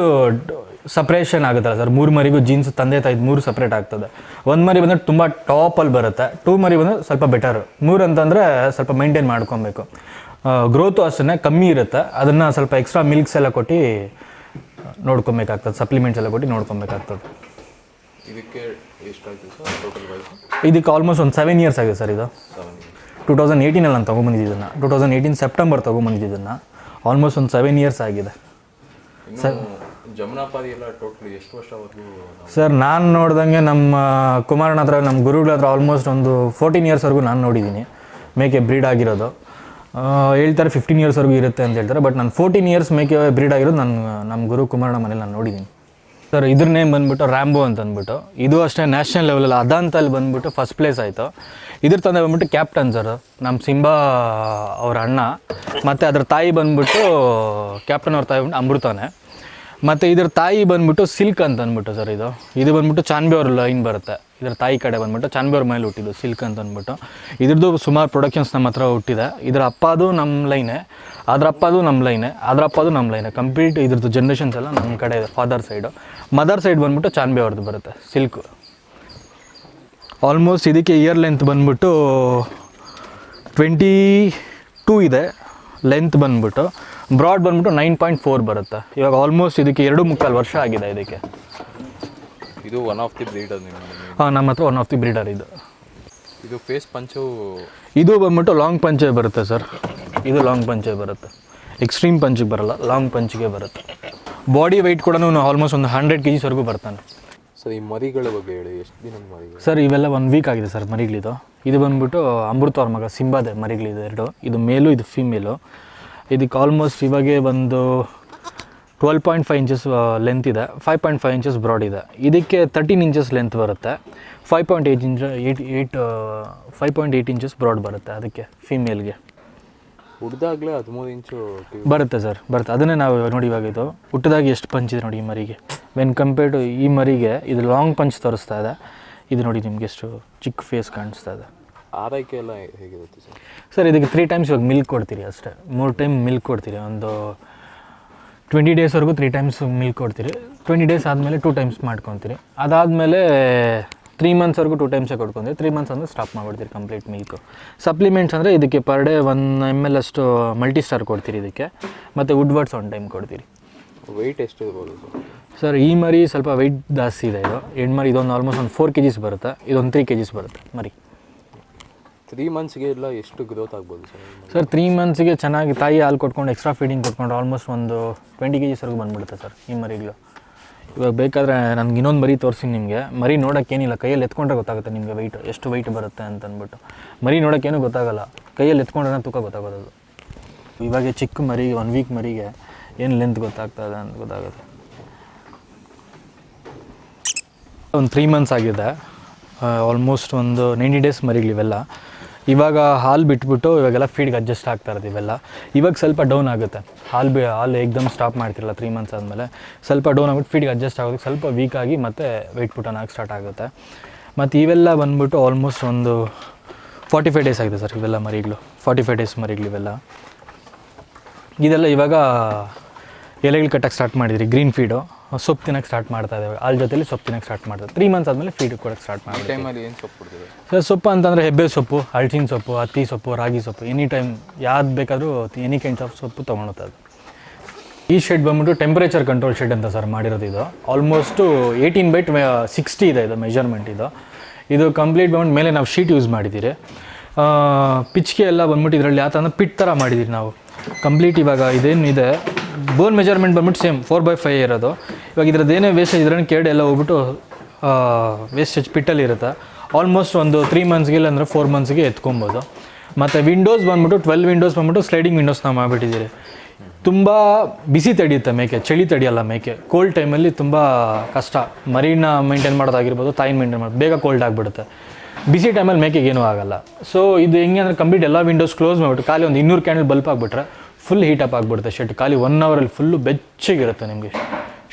ಸಪ್ರೇಷನ್ ಆಗುತ್ತಲ್ಲ ಸರ್ ಮೂರು ಮರಿಗೂ ಜೀನ್ಸ್ ತಂದೆ ತಾಯಿ ಮೂರು ಸಪ್ರೇಟ್ ಆಗ್ತದೆ. ಒಂದು ಮರಿ ಬಂದರೆ ತುಂಬ ಟಾಪಲ್ಲಿ ಬರುತ್ತೆ. ಟೂ ಮರಿ ಬಂದರೆ ಸ್ವಲ್ಪ ಬೆಟರ್ ಮೂರು ಅಂತಂದರೆ ಸ್ವಲ್ಪ ಮೈಂಟೈನ್ ಮಾಡ್ಕೊಬೇಕು. ಗ್ರೋತು ಅಷ್ಟೇ ಕಮ್ಮಿ ಇರುತ್ತೆ. ಅದನ್ನು ಸ್ವಲ್ಪ ಎಕ್ಸ್ಟ್ರಾ ಮಿಲ್ಕ್ಸ್ ಎಲ್ಲ ಕೊಟ್ಟು ನೋಡ್ಕೊಬೇಕಾಗ್ತದೆ. ಸಪ್ಲಿಮೆಂಟ್ಸ್ ಎಲ್ಲ ಕೊಟ್ಟು ನೋಡ್ಕೊಬೇಕಾಗ್ತದೆ. ಇದಕ್ಕೆ ಸರ್ ಆಲ್ಮೋಸ್ಟ್ ಒಂದು ಸೆವೆನ್ ಇಯರ್ಸ್ ಆಗಿದೆ ಸರ್ ಇದು. ಟು ತೌಸಂಡ್ ಏಯ್ಟೀನಲ್ಲಿ ನಾನು ತೊಗೊಂಬಂದಿದ್ದನ್ನು ಟು ತೌಸಂಡ್ ಏಯ್ಟೀನ್ ಸೆಪ್ಟೆಂಬರ್ ತೊಗೊಂಬಂದಿದ್ದನ್ನು ಆಲ್ಮೋಸ್ಟ್ ಒಂದು ಸೆವೆನ್ ಇಯರ್ಸ್ ಆಗಿದೆ. ಇನ್ನು ಜಮುನಾಪಾದಿ ಎಲ್ಲ ಟೋಟಲ್ ಎಷ್ಟು ವರ್ಷವರೆಗೂ ನಾವು ಸರ್ ನಾನು ನೋಡ್ದಂಗೆ ನಮ್ಮ ಕುಮಾರನ ಹತ್ರ ನಮ್ಮ ಗುರುಗಳ ಹತ್ರ ಆಲ್ಮೋಸ್ಟ್ ಒಂದು ಫೋರ್ಟೀನ್ ಇಯರ್ಸ್ವರೆಗೂ ನಾನು ನೋಡಿದ್ದೀನಿ. ಮೇಕೆ ಬ್ರೀಡ್ ಆಗಿರೋದು. ಹೇಳ್ತಾರೆ ಫಿಫ್ಟೀನ್ ಇಯರ್ಸ್ವರೆಗೂ ಇರುತ್ತೆ ಅಂತ ಹೇಳ್ತಾರೆ. ಬಟ್ ನಾನು ಫೋರ್ಟೀನ್ ಇಯರ್ಸ್ ಮೇಕೆ ಬ್ರೀಡ್ ಆಗಿರೋದು ನಾನು ನಮ್ಮ ಗುರು ಕುಮಾರಣ್ಣ ಮನೇಲಿ ನಾನು ನೋಡಿದ್ದೀನಿ. ಸರ್ ಇದ್ರ ನೇಮ್ ಬಂದ್ಬಿಟ್ಟು ರ್ಯಾಂಬೋ ಅಂತ ಅಂದ್ಬಿಟ್ಟು. ಇದು ಅಷ್ಟೇ ನ್ಯಾಷನಲ್ ಲೆವೆಲಲ್ಲಿ ಅದಾಂತಲ್ಲಿ ಬಂದ್ಬಿಟ್ಟು ಫಸ್ಟ್ ಪ್ಲೇಸ್ ಆಯಿತು. ಇದ್ರ ತಂದೆ ಬಂದ್ಬಿಟ್ಟು ಕ್ಯಾಪ್ಟನ್ ಸರ್ ನಮ್ಮ ಸಿಂಬಾ ಅವ್ರ ಅಣ್ಣ. ಮತ್ತು ಅದ್ರ ತಾಯಿ ಬಂದ್ಬಿಟ್ಟು ಕ್ಯಾಪ್ಟನ್ ಅವ್ರ ತಾಯಿ ಬಂದ್ಬಿಟ್ಟು ಅಮೃತಾನೆ. ಮತ್ತು ಇದ್ರ ತಾಯಿ ಬಂದ್ಬಿಟ್ಟು ಸಿಲ್ಕ್ ಅಂತ ಅಂದ್ಬಿಟ್ಟು ಸರ್ ಇದು. ಇದು ಬಂದ್ಬಿಟ್ಟು ಚಾನ್ಬೇವ್ರ ಲೈನ್ ಬರುತ್ತೆ. ಇದ್ರ ತಾಯಿ ಕಡೆ ಬಂದ್ಬಿಟ್ಟು ಚಾನ್ಬೇವ್ರ ಮೇಲೆ ಹುಟ್ಟಿದ್ದು, ಸಿಲ್ಕ್ ಅಂತ ಅಂದ್ಬಿಟ್ಟು. ಇದ್ರದ್ದು ಸುಮಾರು ಪ್ರೊಡಕ್ಷನ್ಸ್ ನಮ್ಮ ಹತ್ರ ಹುಟ್ಟಿದೆ. ಇದ್ರ ಅಪ್ಪದು ನಮ್ಮ ಲೈನೇ, ಅದ್ರ ಅಪ್ಪದು ನಮ್ಮ ಲೈನೇ, ಅದ್ರ ಅಪ್ಪದು ನಮ್ಮ ಲೈನೇ. ಕಂಪ್ಲೀಟ್ ಇದ್ರದ್ದು ಜನ್ರೇಷನ್ಸ್ ಎಲ್ಲ ನಮ್ಮ ಕಡೆ ಇದೆ ಫಾದರ್ ಸೈಡು ಮದರ್ ಸೈಡ್ ಬಂದ್ಬಿಟ್ಟು ಚಾನ್ಬಿ ಅವ್ರದ್ದು ಬರುತ್ತೆ, ಸಿಲ್ಕ್. ಆಲ್ಮೋಸ್ಟ್ ಇದಕ್ಕೆ ಇಯರ್ ಲೆಂತ್ ಬಂದ್ಬಿಟ್ಟು ಟ್ವೆಂಟಿ ಟೂ ಇದೆ ಲೆಂತ್ ಬಂದ್ಬಿಟ್ಟು. ಬ್ರಾಡ್ ಬಂದ್ಬಿಟ್ಟು ನೈನ್ ಪಾಯಿಂಟ್ ಫೋರ್ ಬರುತ್ತೆ. ಇವಾಗ ಆಲ್ಮೋಸ್ಟ್ ಇದಕ್ಕೆ ಎರಡು ಮುಕ್ಕಾಲು ವರ್ಷ ಆಗಿದೆ ಇದಕ್ಕೆ. ಇದು ಒನ್ ಆಫ್ ದಿ ಬ್ರೀಡರ್ ಹಾಂ ನಮ್ಮ ಹತ್ರ ಒನ್ ಆಫ್ ದಿ ಬ್ರೀಡರ್ ಇದು. ಇದು ಫೇಸ್ ಪಂಚು ಇದು ಬಂದ್ಬಿಟ್ಟು ಲಾಂಗ್ ಪಂಚೇ ಬರುತ್ತೆ ಸರ್ ಇದು ಲಾಂಗ್ ಪಂಚೇ ಬರುತ್ತೆ. ಎಕ್ಸ್ಟ್ರೀಮ್ ಪಂಚಿಗೆ ಬರಲ್ಲ ಲಾಂಗ್ ಪಂಚಿಗೆ ಬರುತ್ತೆ. ಬಾಡಿ ವೆಯ್ಟ್ ಕೂಡ ಆಲ್ಮೋಸ್ಟ್ ಒಂದು ಹಂಡ್ರೆಡ್ ಕೆ ಜಿಸ್ವರೆಗೂ ಬರ್ತಾನೆ. ಸೊ ಈ ಮರಿಗಳ ಬಗ್ಗೆ ಹೇಳಿ ಎಷ್ಟು ದಿನ ಮರಿಗಳು ಸರ್ ಇವೆಲ್ಲ ಒನ್ ವೀಕ್ ಆಗಿದೆ ಸರ್ ಮರಿಗಳಿದು. ಇದು ಬಂದ್ಬಿಟ್ಟು ಅಮೃತ ಅವ್ರ ಮಗ ಸಿಂಬಾದೆ ಮರಿಗಳಿದೆ ಎರಡು. ಇದು ಮೇಲು ಇದು ಫೀಮೇಲು ಇದಕ್ಕೆ ಆಲ್ಮೋಸ್ಟ್ ಇವಾಗೆ ಒಂದು twelve point five inches length ಇದೆ. Five point five inches broad ಇದೆ. ಇದಕ್ಕೆ ತರ್ಟೀನ್ ಇಂಚಸ್ ಲೆಂತ್ ಬರುತ್ತೆ. Five point eight inch eight eight five point eight inches broad ಬರುತ್ತೆ ಅದಕ್ಕೆ ಫೀಮೇಲ್ಗೆ ಹುಟ್ಟಿದಾಗಲೇ ಹದಿಮೂರು ಇಂಚು ಬರುತ್ತೆ ಸರ್ ಬರುತ್ತೆ. ಅದನ್ನೇ ನಾವು ನೋಡಿ ಇವಾಗ ಇದು. ಹುಟ್ಟಿದಾಗ ಎಷ್ಟು ಪಂಚ್ ಇದೆ ನೋಡಿ ಈ ಮರಿಗೆ. ವೆನ್ ಕಂಪೇರ್ ಟು ಈ ಮರಿಗೆ ಇದು ಲಾಂಗ್ ಪಂಚ್ ತೋರಿಸ್ತಾ ಇದೆ. ಇದು ನೋಡಿ ನಿಮಗೆ ಎಷ್ಟು ಚಿಕ್ಕ ಫೇಸ್ ಕಾಣಿಸ್ತಾ ಇದೆ. ಆರೈಕೆ ಎಲ್ಲ ಹೇಗಿರುತ್ತೆ ಸರ್ ಸರ್ ಇದಕ್ಕೆ ತ್ರೀ ಟೈಮ್ಸ್ ಇವಾಗ ಮಿಲ್ಕ್ ಕೊಡ್ತೀರಿ ಅಷ್ಟೇ. ಮೂರು ಟೈಮ್ ಮಿಲ್ಕ್ ಕೊಡ್ತೀರಿ. ಒಂದು ಟ್ವೆಂಟಿ ಡೇಸ್ವರೆಗೂ ತ್ರೀ ಟೈಮ್ಸ್ ಮಿಲ್ಕ್ ಕೊಡ್ತೀರಿ. ಟ್ವೆಂಟಿ ಡೇಸ್ ಆದಮೇಲೆ ಟೂ ಟೈಮ್ಸ್ ಮಾಡ್ಕೊತೀರಿ. ಅದಾದಮೇಲೆ ತ್ರೀ ಮಂತ್ಸ್ವರೆಗೂ ಟೂ ಟೈಮ್ಸೇ ಕೊಡ್ಕೊಂತೀರಿ ತ್ರೀ ಮಂತ್ಸ್ ಅಂದರೆ ಸ್ಟಾಪ್ ಮಾಡ್ಬಿಡ್ತೀರಿ ಕಂಪ್ಲೀಟ್ ಮಿಲ್ಕು ಸಪ್ಲಿಮೆಂಟ್ಸ್ ಅಂದರೆ ಇದಕ್ಕೆ per day one M L ಅಷ್ಟು ಮಲ್ಟಿ ಸ್ಟಾರ್ ಕೊಡ್ತೀರಿ ಇದಕ್ಕೆ. ಮತ್ತು ವುಡ್ ವರ್ಡ್ಸ್ ಒನ್ ಟೈಮ್ ಕೊಡ್ತೀರಿ. ವೆಯ್ಟ್ ಎಷ್ಟು ಇರ್ಬೋದು ಸರ್? ಸರ್ ಈ ಮರಿ ಸ್ವಲ್ಪ ವೆಯ್ಟ್ ಜಾಸ್ತಿ ಇದೆ ಇದು. ಹೆಣ್ಮರಿ ಇದೊಂದು ಆಲ್ಮೋಸ್ಟ್ ಒಂದು ಫೋರ್ ಕೆ ಜಿಸ್ ಬರುತ್ತೆ. ಇದೊಂದು ತ್ರೀ ಕೆ ಜಿಸ್ ಬರುತ್ತೆ ಮರಿ. ತ್ರೀ ಮಂತ್ಸ್ಗೆ ಎಲ್ಲ ಎಷ್ಟು ಗ್ರೋತ್ ಆಗ್ಬೋದು ಸರ್? ಸರ್ ತ್ರೀ ಮಂತ್ಸ್ಗೆ ಚೆನ್ನಾಗಿ ತಾಯಿ ಹಾಲು ಕೊಟ್ಕೊಂಡು ಎಕ್ಸ್ಟ್ರಾ ಫೀಡಿಂಗ್ ಕೊಟ್ಕೊಂಡು ಆಲ್ಮೋಸ್ಟ್ ಒಂದು ಟ್ವೆಂಟಿ ಕೆ ಜಿಸ್ವರೆಗೂ ಬಂದ್ಬಿಡುತ್ತೆ ಸರ್ ಈ ಮರಿಗಳು. ಇವಾಗ ಬೇಕಾದರೆ ನನಗೆ ಇನ್ನೊಂದು ಮರಿ ತೋರಿಸಿ ನಿಮಗೆ. ಮರಿ ನೋಡೋಕ್ಕೇನಿಲ್ಲ, ಕೈಯಲ್ಲಿ ಎತ್ಕೊಂಡ್ರೆ ಗೊತ್ತಾಗುತ್ತೆ ನಿಮಗೆ ವೆಯ್ಟ್ ಎಷ್ಟು ವೆಯ್ಟ್ ಬರುತ್ತೆ ಅಂತ ಅಂದ್ಬಿಟ್ಟು ಮರಿ ನೋಡೋಕ್ಕೇನು ಗೊತ್ತಾಗಲ್ಲ, ಕೈಯಲ್ಲಿ ಎತ್ಕೊಂಡ್ರೆ ತೂಕ ಗೊತ್ತಾಗೋದು ಇವಾಗ ಚಿಕ್ಕ ಮರಿ ಒನ್ ವೀಕ್ ಮರಿಗೆ ಏನು ಲೆಂತ್ ಗೊತ್ತಾಗ್ತದೆ ಅಂತ ಗೊತ್ತಾಗುತ್ತೆ. ಒಂದು ತ್ರೀ ಮಂತ್ಸ್ ಆಗಿದೆ. ಆಲ್ಮೋಸ್ಟ್ ಒಂದು ನೈಂಟಿ ಡೇಸ್ ಮರಿಗಳಿವೆಲ್ಲ. ಇವಾಗ ಹಾಲು ಬಿಟ್ಬಿಟ್ಟು ಇವಾಗೆಲ್ಲ ಫೀಡ್ಗೆ ಅಡ್ಜಸ್ಟ್ ಆಗ್ತಾ ಇರೋದು ಇವೆಲ್ಲ. ಇವಾಗ ಸ್ವಲ್ಪ ಡೌನ್ ಆಗುತ್ತೆ. ಹಾಲು ಬಿ ಹಾಲು ಏಕ್ದಮ್ ಸ್ಟಾಪ್ ಮಾಡ್ತಿರಲ್ಲ ತ್ರೀ ಮಂತ್ಸ್ ಆದಮೇಲೆ. ಸ್ವಲ್ಪ ಡೌನ್ ಆಗಿಬಿಟ್ಟು ಫೀಡ್ಗೆ ಅಡ್ಜಸ್ಟ್ ಆಗೋದಕ್ಕೆ ಸ್ವಲ್ಪ ವೀಕ್ ಆಗಿ ಮತ್ತೆ ವೆಯ್ಟ್ ಪುಟನ್ ಆಗಿ ಸ್ಟಾರ್ಟ್ ಆಗುತ್ತೆ. ಮತ್ತು ಇವೆಲ್ಲ ಬಂದ್ಬಿಟ್ಟು ಆಲ್ಮೋಸ್ಟ್ ಒಂದು ಫಾರ್ಟಿ ಫೈವ್ ಡೇಸ್ ಆಗಿದೆ ಸರ್ ಇವೆಲ್ಲ ಮರಿಗಳು. ಫಾರ್ಟಿ ಫೈವ್ ಡೇಸ್ ಮರಿಗಳು ಇವೆಲ್ಲ. ಇದೆಲ್ಲ ಇವಾಗ ಎಲೆಗಳು ಕಟ್ಟಕ್ಕೆ ಸ್ಟಾರ್ಟ್ ಮಾಡಿದ್ರಿ ಗ್ರೀನ್ ಫೀಡು ಸೊಪ್ಪು ತಿನ್ನಕ್ಕೆ ಸ್ಟಾರ್ಟ್ ಮಾಡ್ತಾ ಇದ್ದಾವೆ. ಅಲ್ಲಿ ಜೊತೆಲಿ ಸೊಪ್ಪು ತಿನ್ನಕ್ಕೆ ಸ್ಟಾರ್ಟ್ ಮಾಡ್ತಾರೆ ತ್ರೀ ಮಂತ್ಸ್ ಆದಮೇಲೆ ಫೀಡ್ ಕೊಡೋಕ್ಕೆ ಸ್ಟಾರ್ಟ್ ಮಾಡ್ತಾರೆ ಟೈಮಲ್ಲಿ ಏನು ಸೊಪ್ಪು ಕೊಡ್ತೀವಿ ಸರ್ ಸೊಪ್ಪು ಅಂತಂದರೆ ಹೆಬ್ಬೆ ಸೊಪ್ಪು ಹಲ್ಸಿನ ಸೊಪ್ಪು ಹತ್ತಿ ಸೊಪ್ಪು ರಾಗಿ ಸೊಪ್ಪು ಎನಿ ಟೈಮ್ ಯಾವ್ದು ಬೇಕಾದರೂ ಎನಿ ಕೈಂಡ್ಸ್ ಆಫ್ ಸೊಪ್ಪು ತೊಗೊಳುತ್ತೆ ಅದು. ಈ ಶೆಡ್ ಬಂದ್ಬಿಟ್ಟು ಟೆಂಪರೇಚರ್ ಕಂಟ್ರೋಲ್ ಶೆಡ್ ಅಂತ ಸರ್ ಮಾಡಿರೋದು ಇದು. ಆಲ್ಮೋಸ್ಟು ಏಯ್ಟೀನ್ ಬೈ ಟ್ವೆ ಸಿಕ್ಸ್ಟಿ ಇದೆ ಇದು ಮೆಜರ್ಮೆಂಟ್ ಇದು. ಇದು ಕಂಪ್ಲೀಟ್ ಬಂದ್ಬಿಟ್ಟು ಮೇಲೆ ನಾವು ಶೀಟ್ ಯೂಸ್ ಮಾಡಿದ್ದೀರಿ. ಪಿಚ್ಕೆ ಎಲ್ಲ ಬಂದ್ಬಿಟ್ಟು ಇದರಲ್ಲಿ ಯಾವ ಥರ ಪಿಟ್ ಥರ ಮಾಡಿದ್ದೀರಿ ನಾವು. ಕಂಪ್ಲೀಟ್ ಇವಾಗ ಇದೇನಿದೆ ಬೋನ್ ಮೆಜರ್ಮೆಂಟ್ ಬಂದ್ಬಿಟ್ಟು ಸೇಮ್ ಫೋರ್ ಬೈ ಫೈವ್ ಇರೋದು. ಇವಾಗ ಇದ್ರದ್ದು ಏನೇ ವೇಸ್ಟೇಜ್ ಇದ್ರೂ ಕೇಡ್ ಎಲ್ಲ ಹೋಗ್ಬಿಟ್ಟು ವೇಸ್ಟೇಜ್ ಪಿಟ್ಟಲ್ಲಿ ಇರುತ್ತೆ. ಆಲ್ಮೋಸ್ಟ್ ಒಂದು ತ್ರೀ ಮಂತ್ಸ್ಗೆ ಇಲ್ಲ ಅಂದರೆ ಫೋರ್ ಮಂತ್ಸ್ಗೆ ಎತ್ಕೊಬೋದು. ಮತ್ತು ವಿಂಡೋಸ್ ಬಂದ್ಬಿಟ್ಟು ಟ್ವೆಲ್ ವಿಂಡೋಸ್ ಬಂದ್ಬಿಟ್ಟು ಸ್ಲೈಡಿಂಗ್ ವಿಂಡೋಸ್ ನಾವು ಮಾಡಿಬಿಟ್ಟಿದ್ದೀರಿ. ತುಂಬ ಬಿಸಿ ತಡೆಯುತ್ತೆ ಮೇಕೆ, ಚಳಿ ತಡೆಯಲ್ಲ ಮೇಕೆ. ಕೋಲ್ಡ್ ಟೈಮಲ್ಲಿ ತುಂಬ ಕಷ್ಟ. ಮರಿನ ಮೇಂಟೈನ್ ಮಾಡೋದಾಗಿರ್ಬೋದು, ತಾಯಿನ ಮೇಂಟೈನ್ ಮಾಡೋದು, ಬೇಗ ಕೋಲ್ಡ್ ಆಗಿಬಿಡುತ್ತೆ. ಬಿಸಿ ಟೈಮಲ್ಲಿ ಮೇಕೆಗೆ ಏನೂ ಆಗಲ್ಲ. ಸೊ ಇದು ಹೆಂಗೆ ಅಂದರೆ ಕಂಪ್ಲೀಟ್ ಎಲ್ಲ ವಿಂಡೋಸ್ ಕ್ಲೋಸ್ ಮಾಡಿಬಿಟ್ಟು, ಖಾಲಿ ಒಂದು ಇನ್ನೂರು ಕ್ಯಾಂಡಲ್ ಬಲ್ಪ್ ಆಗಿಬಿಟ್ರೆ ಫುಲ್ ಹೀಟ್ ಅಪ್ ಆಗಿಬಿಡುತ್ತೆ ಶೆಡ್ ಖಾಲಿ ಒನ್ ಅವರಲ್ಲಿ ಫುಲ್ಲು ಬೆಚ್ಚಗಿರುತ್ತೆ ನಿಮಗೆ.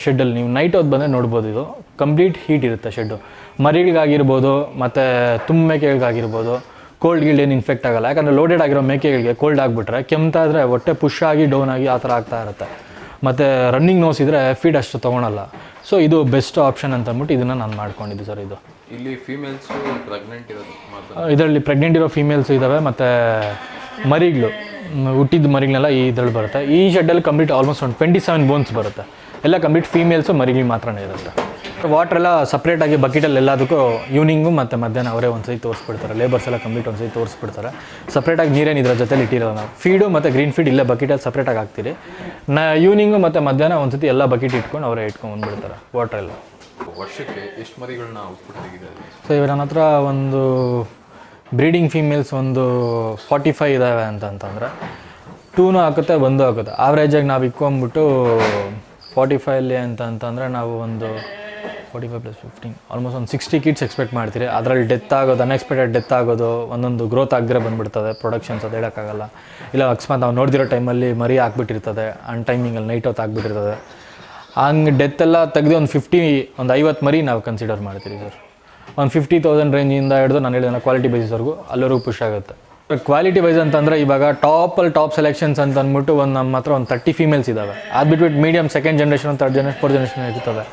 ಶೆಡ್ಡಲ್ಲಿ ನೀವು ನೈಟ್ ಹೊತ್ತು ಬಂದರೆ ನೋಡ್ಬೋದು ಇದು. ಕಂಪ್ಲೀಟ್ ಹೀಟ್ ಇರುತ್ತೆ ಶೆಡ್ಡು. ಮರಿಗಳಿಗಾಗಿರ್ಬೋದು ಮತ್ತು ತುಂಬ ಮೇಕೆಗಳಿಗಾಗಿರ್ಬೋದು ಕೋಲ್ಡ್ ಗಿಲ್ಡ್ ಏನು ಇನ್ಫೆಕ್ಟ್ ಆಗಲ್ಲ. ಯಾಕಂದರೆ ಲೋಡೆಡ್ ಆಗಿರೋ ಮೇಕೆಗಳಿಗೆ ಕೋಲ್ಡ್ ಆಗಿಬಿಟ್ರೆ ಕೆಮ್ತಾ ಇದ್ರೆ ಹೊಟ್ಟೆ ಪುಷ್ ಆಗಿ ಡೌನ್ ಆಗಿ ಆ ಥರ ಆಗ್ತಾ ಇರುತ್ತೆ. ಮತ್ತು ರನ್ನಿಂಗ್ ನೋಸ್ ಇದ್ದರೆ ಫೀಡ್ ಅಷ್ಟು ತೊಗೊಳಲ್ಲ. ಸೊ ಇದು ಬೆಸ್ಟ್ ಆಪ್ಷನ್ ಅಂತ ಅಂದ್ಬಿಟ್ಟು ಇದನ್ನು ನಾನು ಮಾಡ್ಕೊಂಡಿದ್ದು ಸರ್ ಇದು. ಇಲ್ಲಿ ಫೀಮೇಲ್ಸು ಪ್ರೆಗ್ನೆಂಟ್ ಇರೋದು ಇದರಲ್ಲಿ ಪ್ರೆಗ್ನೆಂಟ್ ಇರೋ ಫೀಮೇಲ್ಸ್ ಇದ್ದಾವೆ ಮತ್ತು ಮರಿಗಳು. ಹುಟ್ಟಿದ ಮರಿಗಳನ್ನೆಲ್ಲ ಈ ಇದ್ರಲ್ಲಿ ಬರುತ್ತೆ. ಈ ಶೆಡ್ಡಲ್ಲಿ ಕಂಪ್ಲೀಟ್ ಆಲ್ಮೋಸ್ಟ್ ಒಂದು ಟ್ವೆಂಟಿ ಸೆವೆನ್ ಬೋನ್ಸ್ ಬರುತ್ತೆ. ಎಲ್ಲ ಕಂಪ್ಲೀಟ್ ಫೀಮೇಲ್ಸು ಮರಿಗಳು ಮಾತ್ರನೇ ಇರುತ್ತೆ. ವಾಟರ್ ಎಲ್ಲ ಸಪ್ರೇಟಾಗಿ ಬಕೆಟಲ್ಲಿ ಎಲ್ಲದಕ್ಕೂ ಈವ್ನಿಂಗು ಮತ್ತು ಮಧ್ಯಾಹ್ನ ಅವರೇ ಒಂದ್ಸತಿ ತೋರಿಸ್ಬಿಡ್ತಾರೆ. ಲೇಬರ್ಸ್ ಎಲ್ಲ ಕಂಪ್ಲೀಟ್ ಒಂದ್ಸತಿ ತೋರಿಸ್ಬಿಡ್ತಾರೆ. ಸಪ್ರೇಟಾಗಿ ನೀರೇನು ಇದ್ರ ಜೊತೆಲಿ ಇಟ್ಟಿರೋದು ನಾವು. ಫೀಡು ಮತ್ತು ಗ್ರೀನ್ ಫೀಡ್ ಇಲ್ಲೇ ಬಕೆಟಲ್ಲಿ ಸಪ್ರೇಟಾಗಿ ಹಾಕ್ತೀರಿ. ನಾ ಈವ್ನಿಂಗು ಮತ್ತು ಮಧ್ಯಾಹ್ನ ಒಂದ್ಸತಿ ಎಲ್ಲ ಬಕೆಟ್ ಇಟ್ಕೊಂಡು ಅವರೇ ಇಟ್ಕೊಂಡು ಬಂದ್ಬಿಡ್ತಾರೆ ವಾಟರ್ ಎಲ್ಲ. ವರ್ಷಕ್ಕೆ ಎಷ್ಟು ಮರಿಗಳನ್ನ ಸೊ ಇವಾಗ ನನ್ನ ಹತ್ರ ಒಂದು ಬ್ರೀಡಿಂಗ್ ಫೀಮೇಲ್ಸ್ ಒಂದು ಫಾರ್ಟಿ ಫೈವ್ ಇದ್ದಾವೆ ಅಂತ ಅಂತಂದರೆ ಟೂನು ಹಾಕುತ್ತೆ ಒಂದು ಹಾಕುತ್ತೆ ಆವ್ರೇಜಾಗಿ ನಾವು ಇಕ್ಕೊಂಬಿಟ್ಟು ಫಾರ್ಟಿ ಫೈವಲ್ಲಿ ಅಂತ ಅಂತಂದರೆ ನಾವು ಒಂದು forty five plus fifteen almost ಒಂದು ಸಿಕ್ಸ್ಟಿ ಕಿಟ್ಸ್ ಎಕ್ಸ್ಪೆಕ್ಟ್ ಮಾಡ್ತೀರಿ. ಅದರಲ್ಲಿ ಡೆತ್ ಆಗೋದು ಅನ್ಎಕ್ಸ್ಪೆಕ್ಟೆಡ್ ಡೆತ್ ಆಗೋದು, ಒಂದೊಂದು ಗ್ರೋತ್ ಆಗದಿರೋ ಬಂದುಬಿಡ್ತದೆ ಪ್ರೊಡಕ್ಷನ್ಸ್ ಅದು ಹೇಳೋಕ್ಕಾಗಲ್ಲ. ಇಲ್ಲ, ಅಕಸ್ಮಾತ್ ನಾವು ನೋಡ್ದಿರೋ ಟೈಮಲ್ಲಿ ಮರಿ ಹಾಕ್ಬಿಟ್ಟಿರ್ತದೆ ಅನ್ ಟೈಮಿಂಗಲ್ಲಿ ನೈಟ್ ಹೊತ್ತು ಆಗ್ಬಿಟ್ಟಿರ್ತದೆ. ಹಂಗೆ ಡೆತ್ ಎಲ್ಲ ತೆಗೆದು ಒಂದು ಫಿಫ್ಟಿ ಒಂದು ಐವತ್ತು ಮರಿ ನಾವು ಕನ್ಸಿಡರ್ ಮಾಡ್ತೀರಿ ಸರ್. ಒಂದು ಫಿಫ್ಟಿ ತೌಸಂಡ್ ರೇಂಜಿಂದ ಹಿಡಿದು ನಾನು ಹೇಳಿದ ಕ್ವಾಲಿಟಿ ಬೇಸಿಸ್ವರೆಗೂ ಅಲ್ಲರೂ ಪುಷ್ ಆಗುತ್ತೆ. ಕ್ವಾಲಿಟಿ ವೈಸ್ ಅಂತಂದರೆ ಇವಾಗ ಟಾಪಲ್ಲಿ ಟಾಪ್ ಸೆಲೆಕ್ಷನ್ಸ್ ಅಂತ ಅಂದ್ಬಿಟ್ಟು ಒಂದು ನಮ್ಮ ಹತ್ರ ಒಂದು ತರ್ಟಿ ಫೀಮೇಲ್ಸ್ ಇದ್ದಾವೆ ಅದು ಬಿಟ್ಬಿಟ್ಟು medium second generation third generation four generation ಇರ್ತವೆ.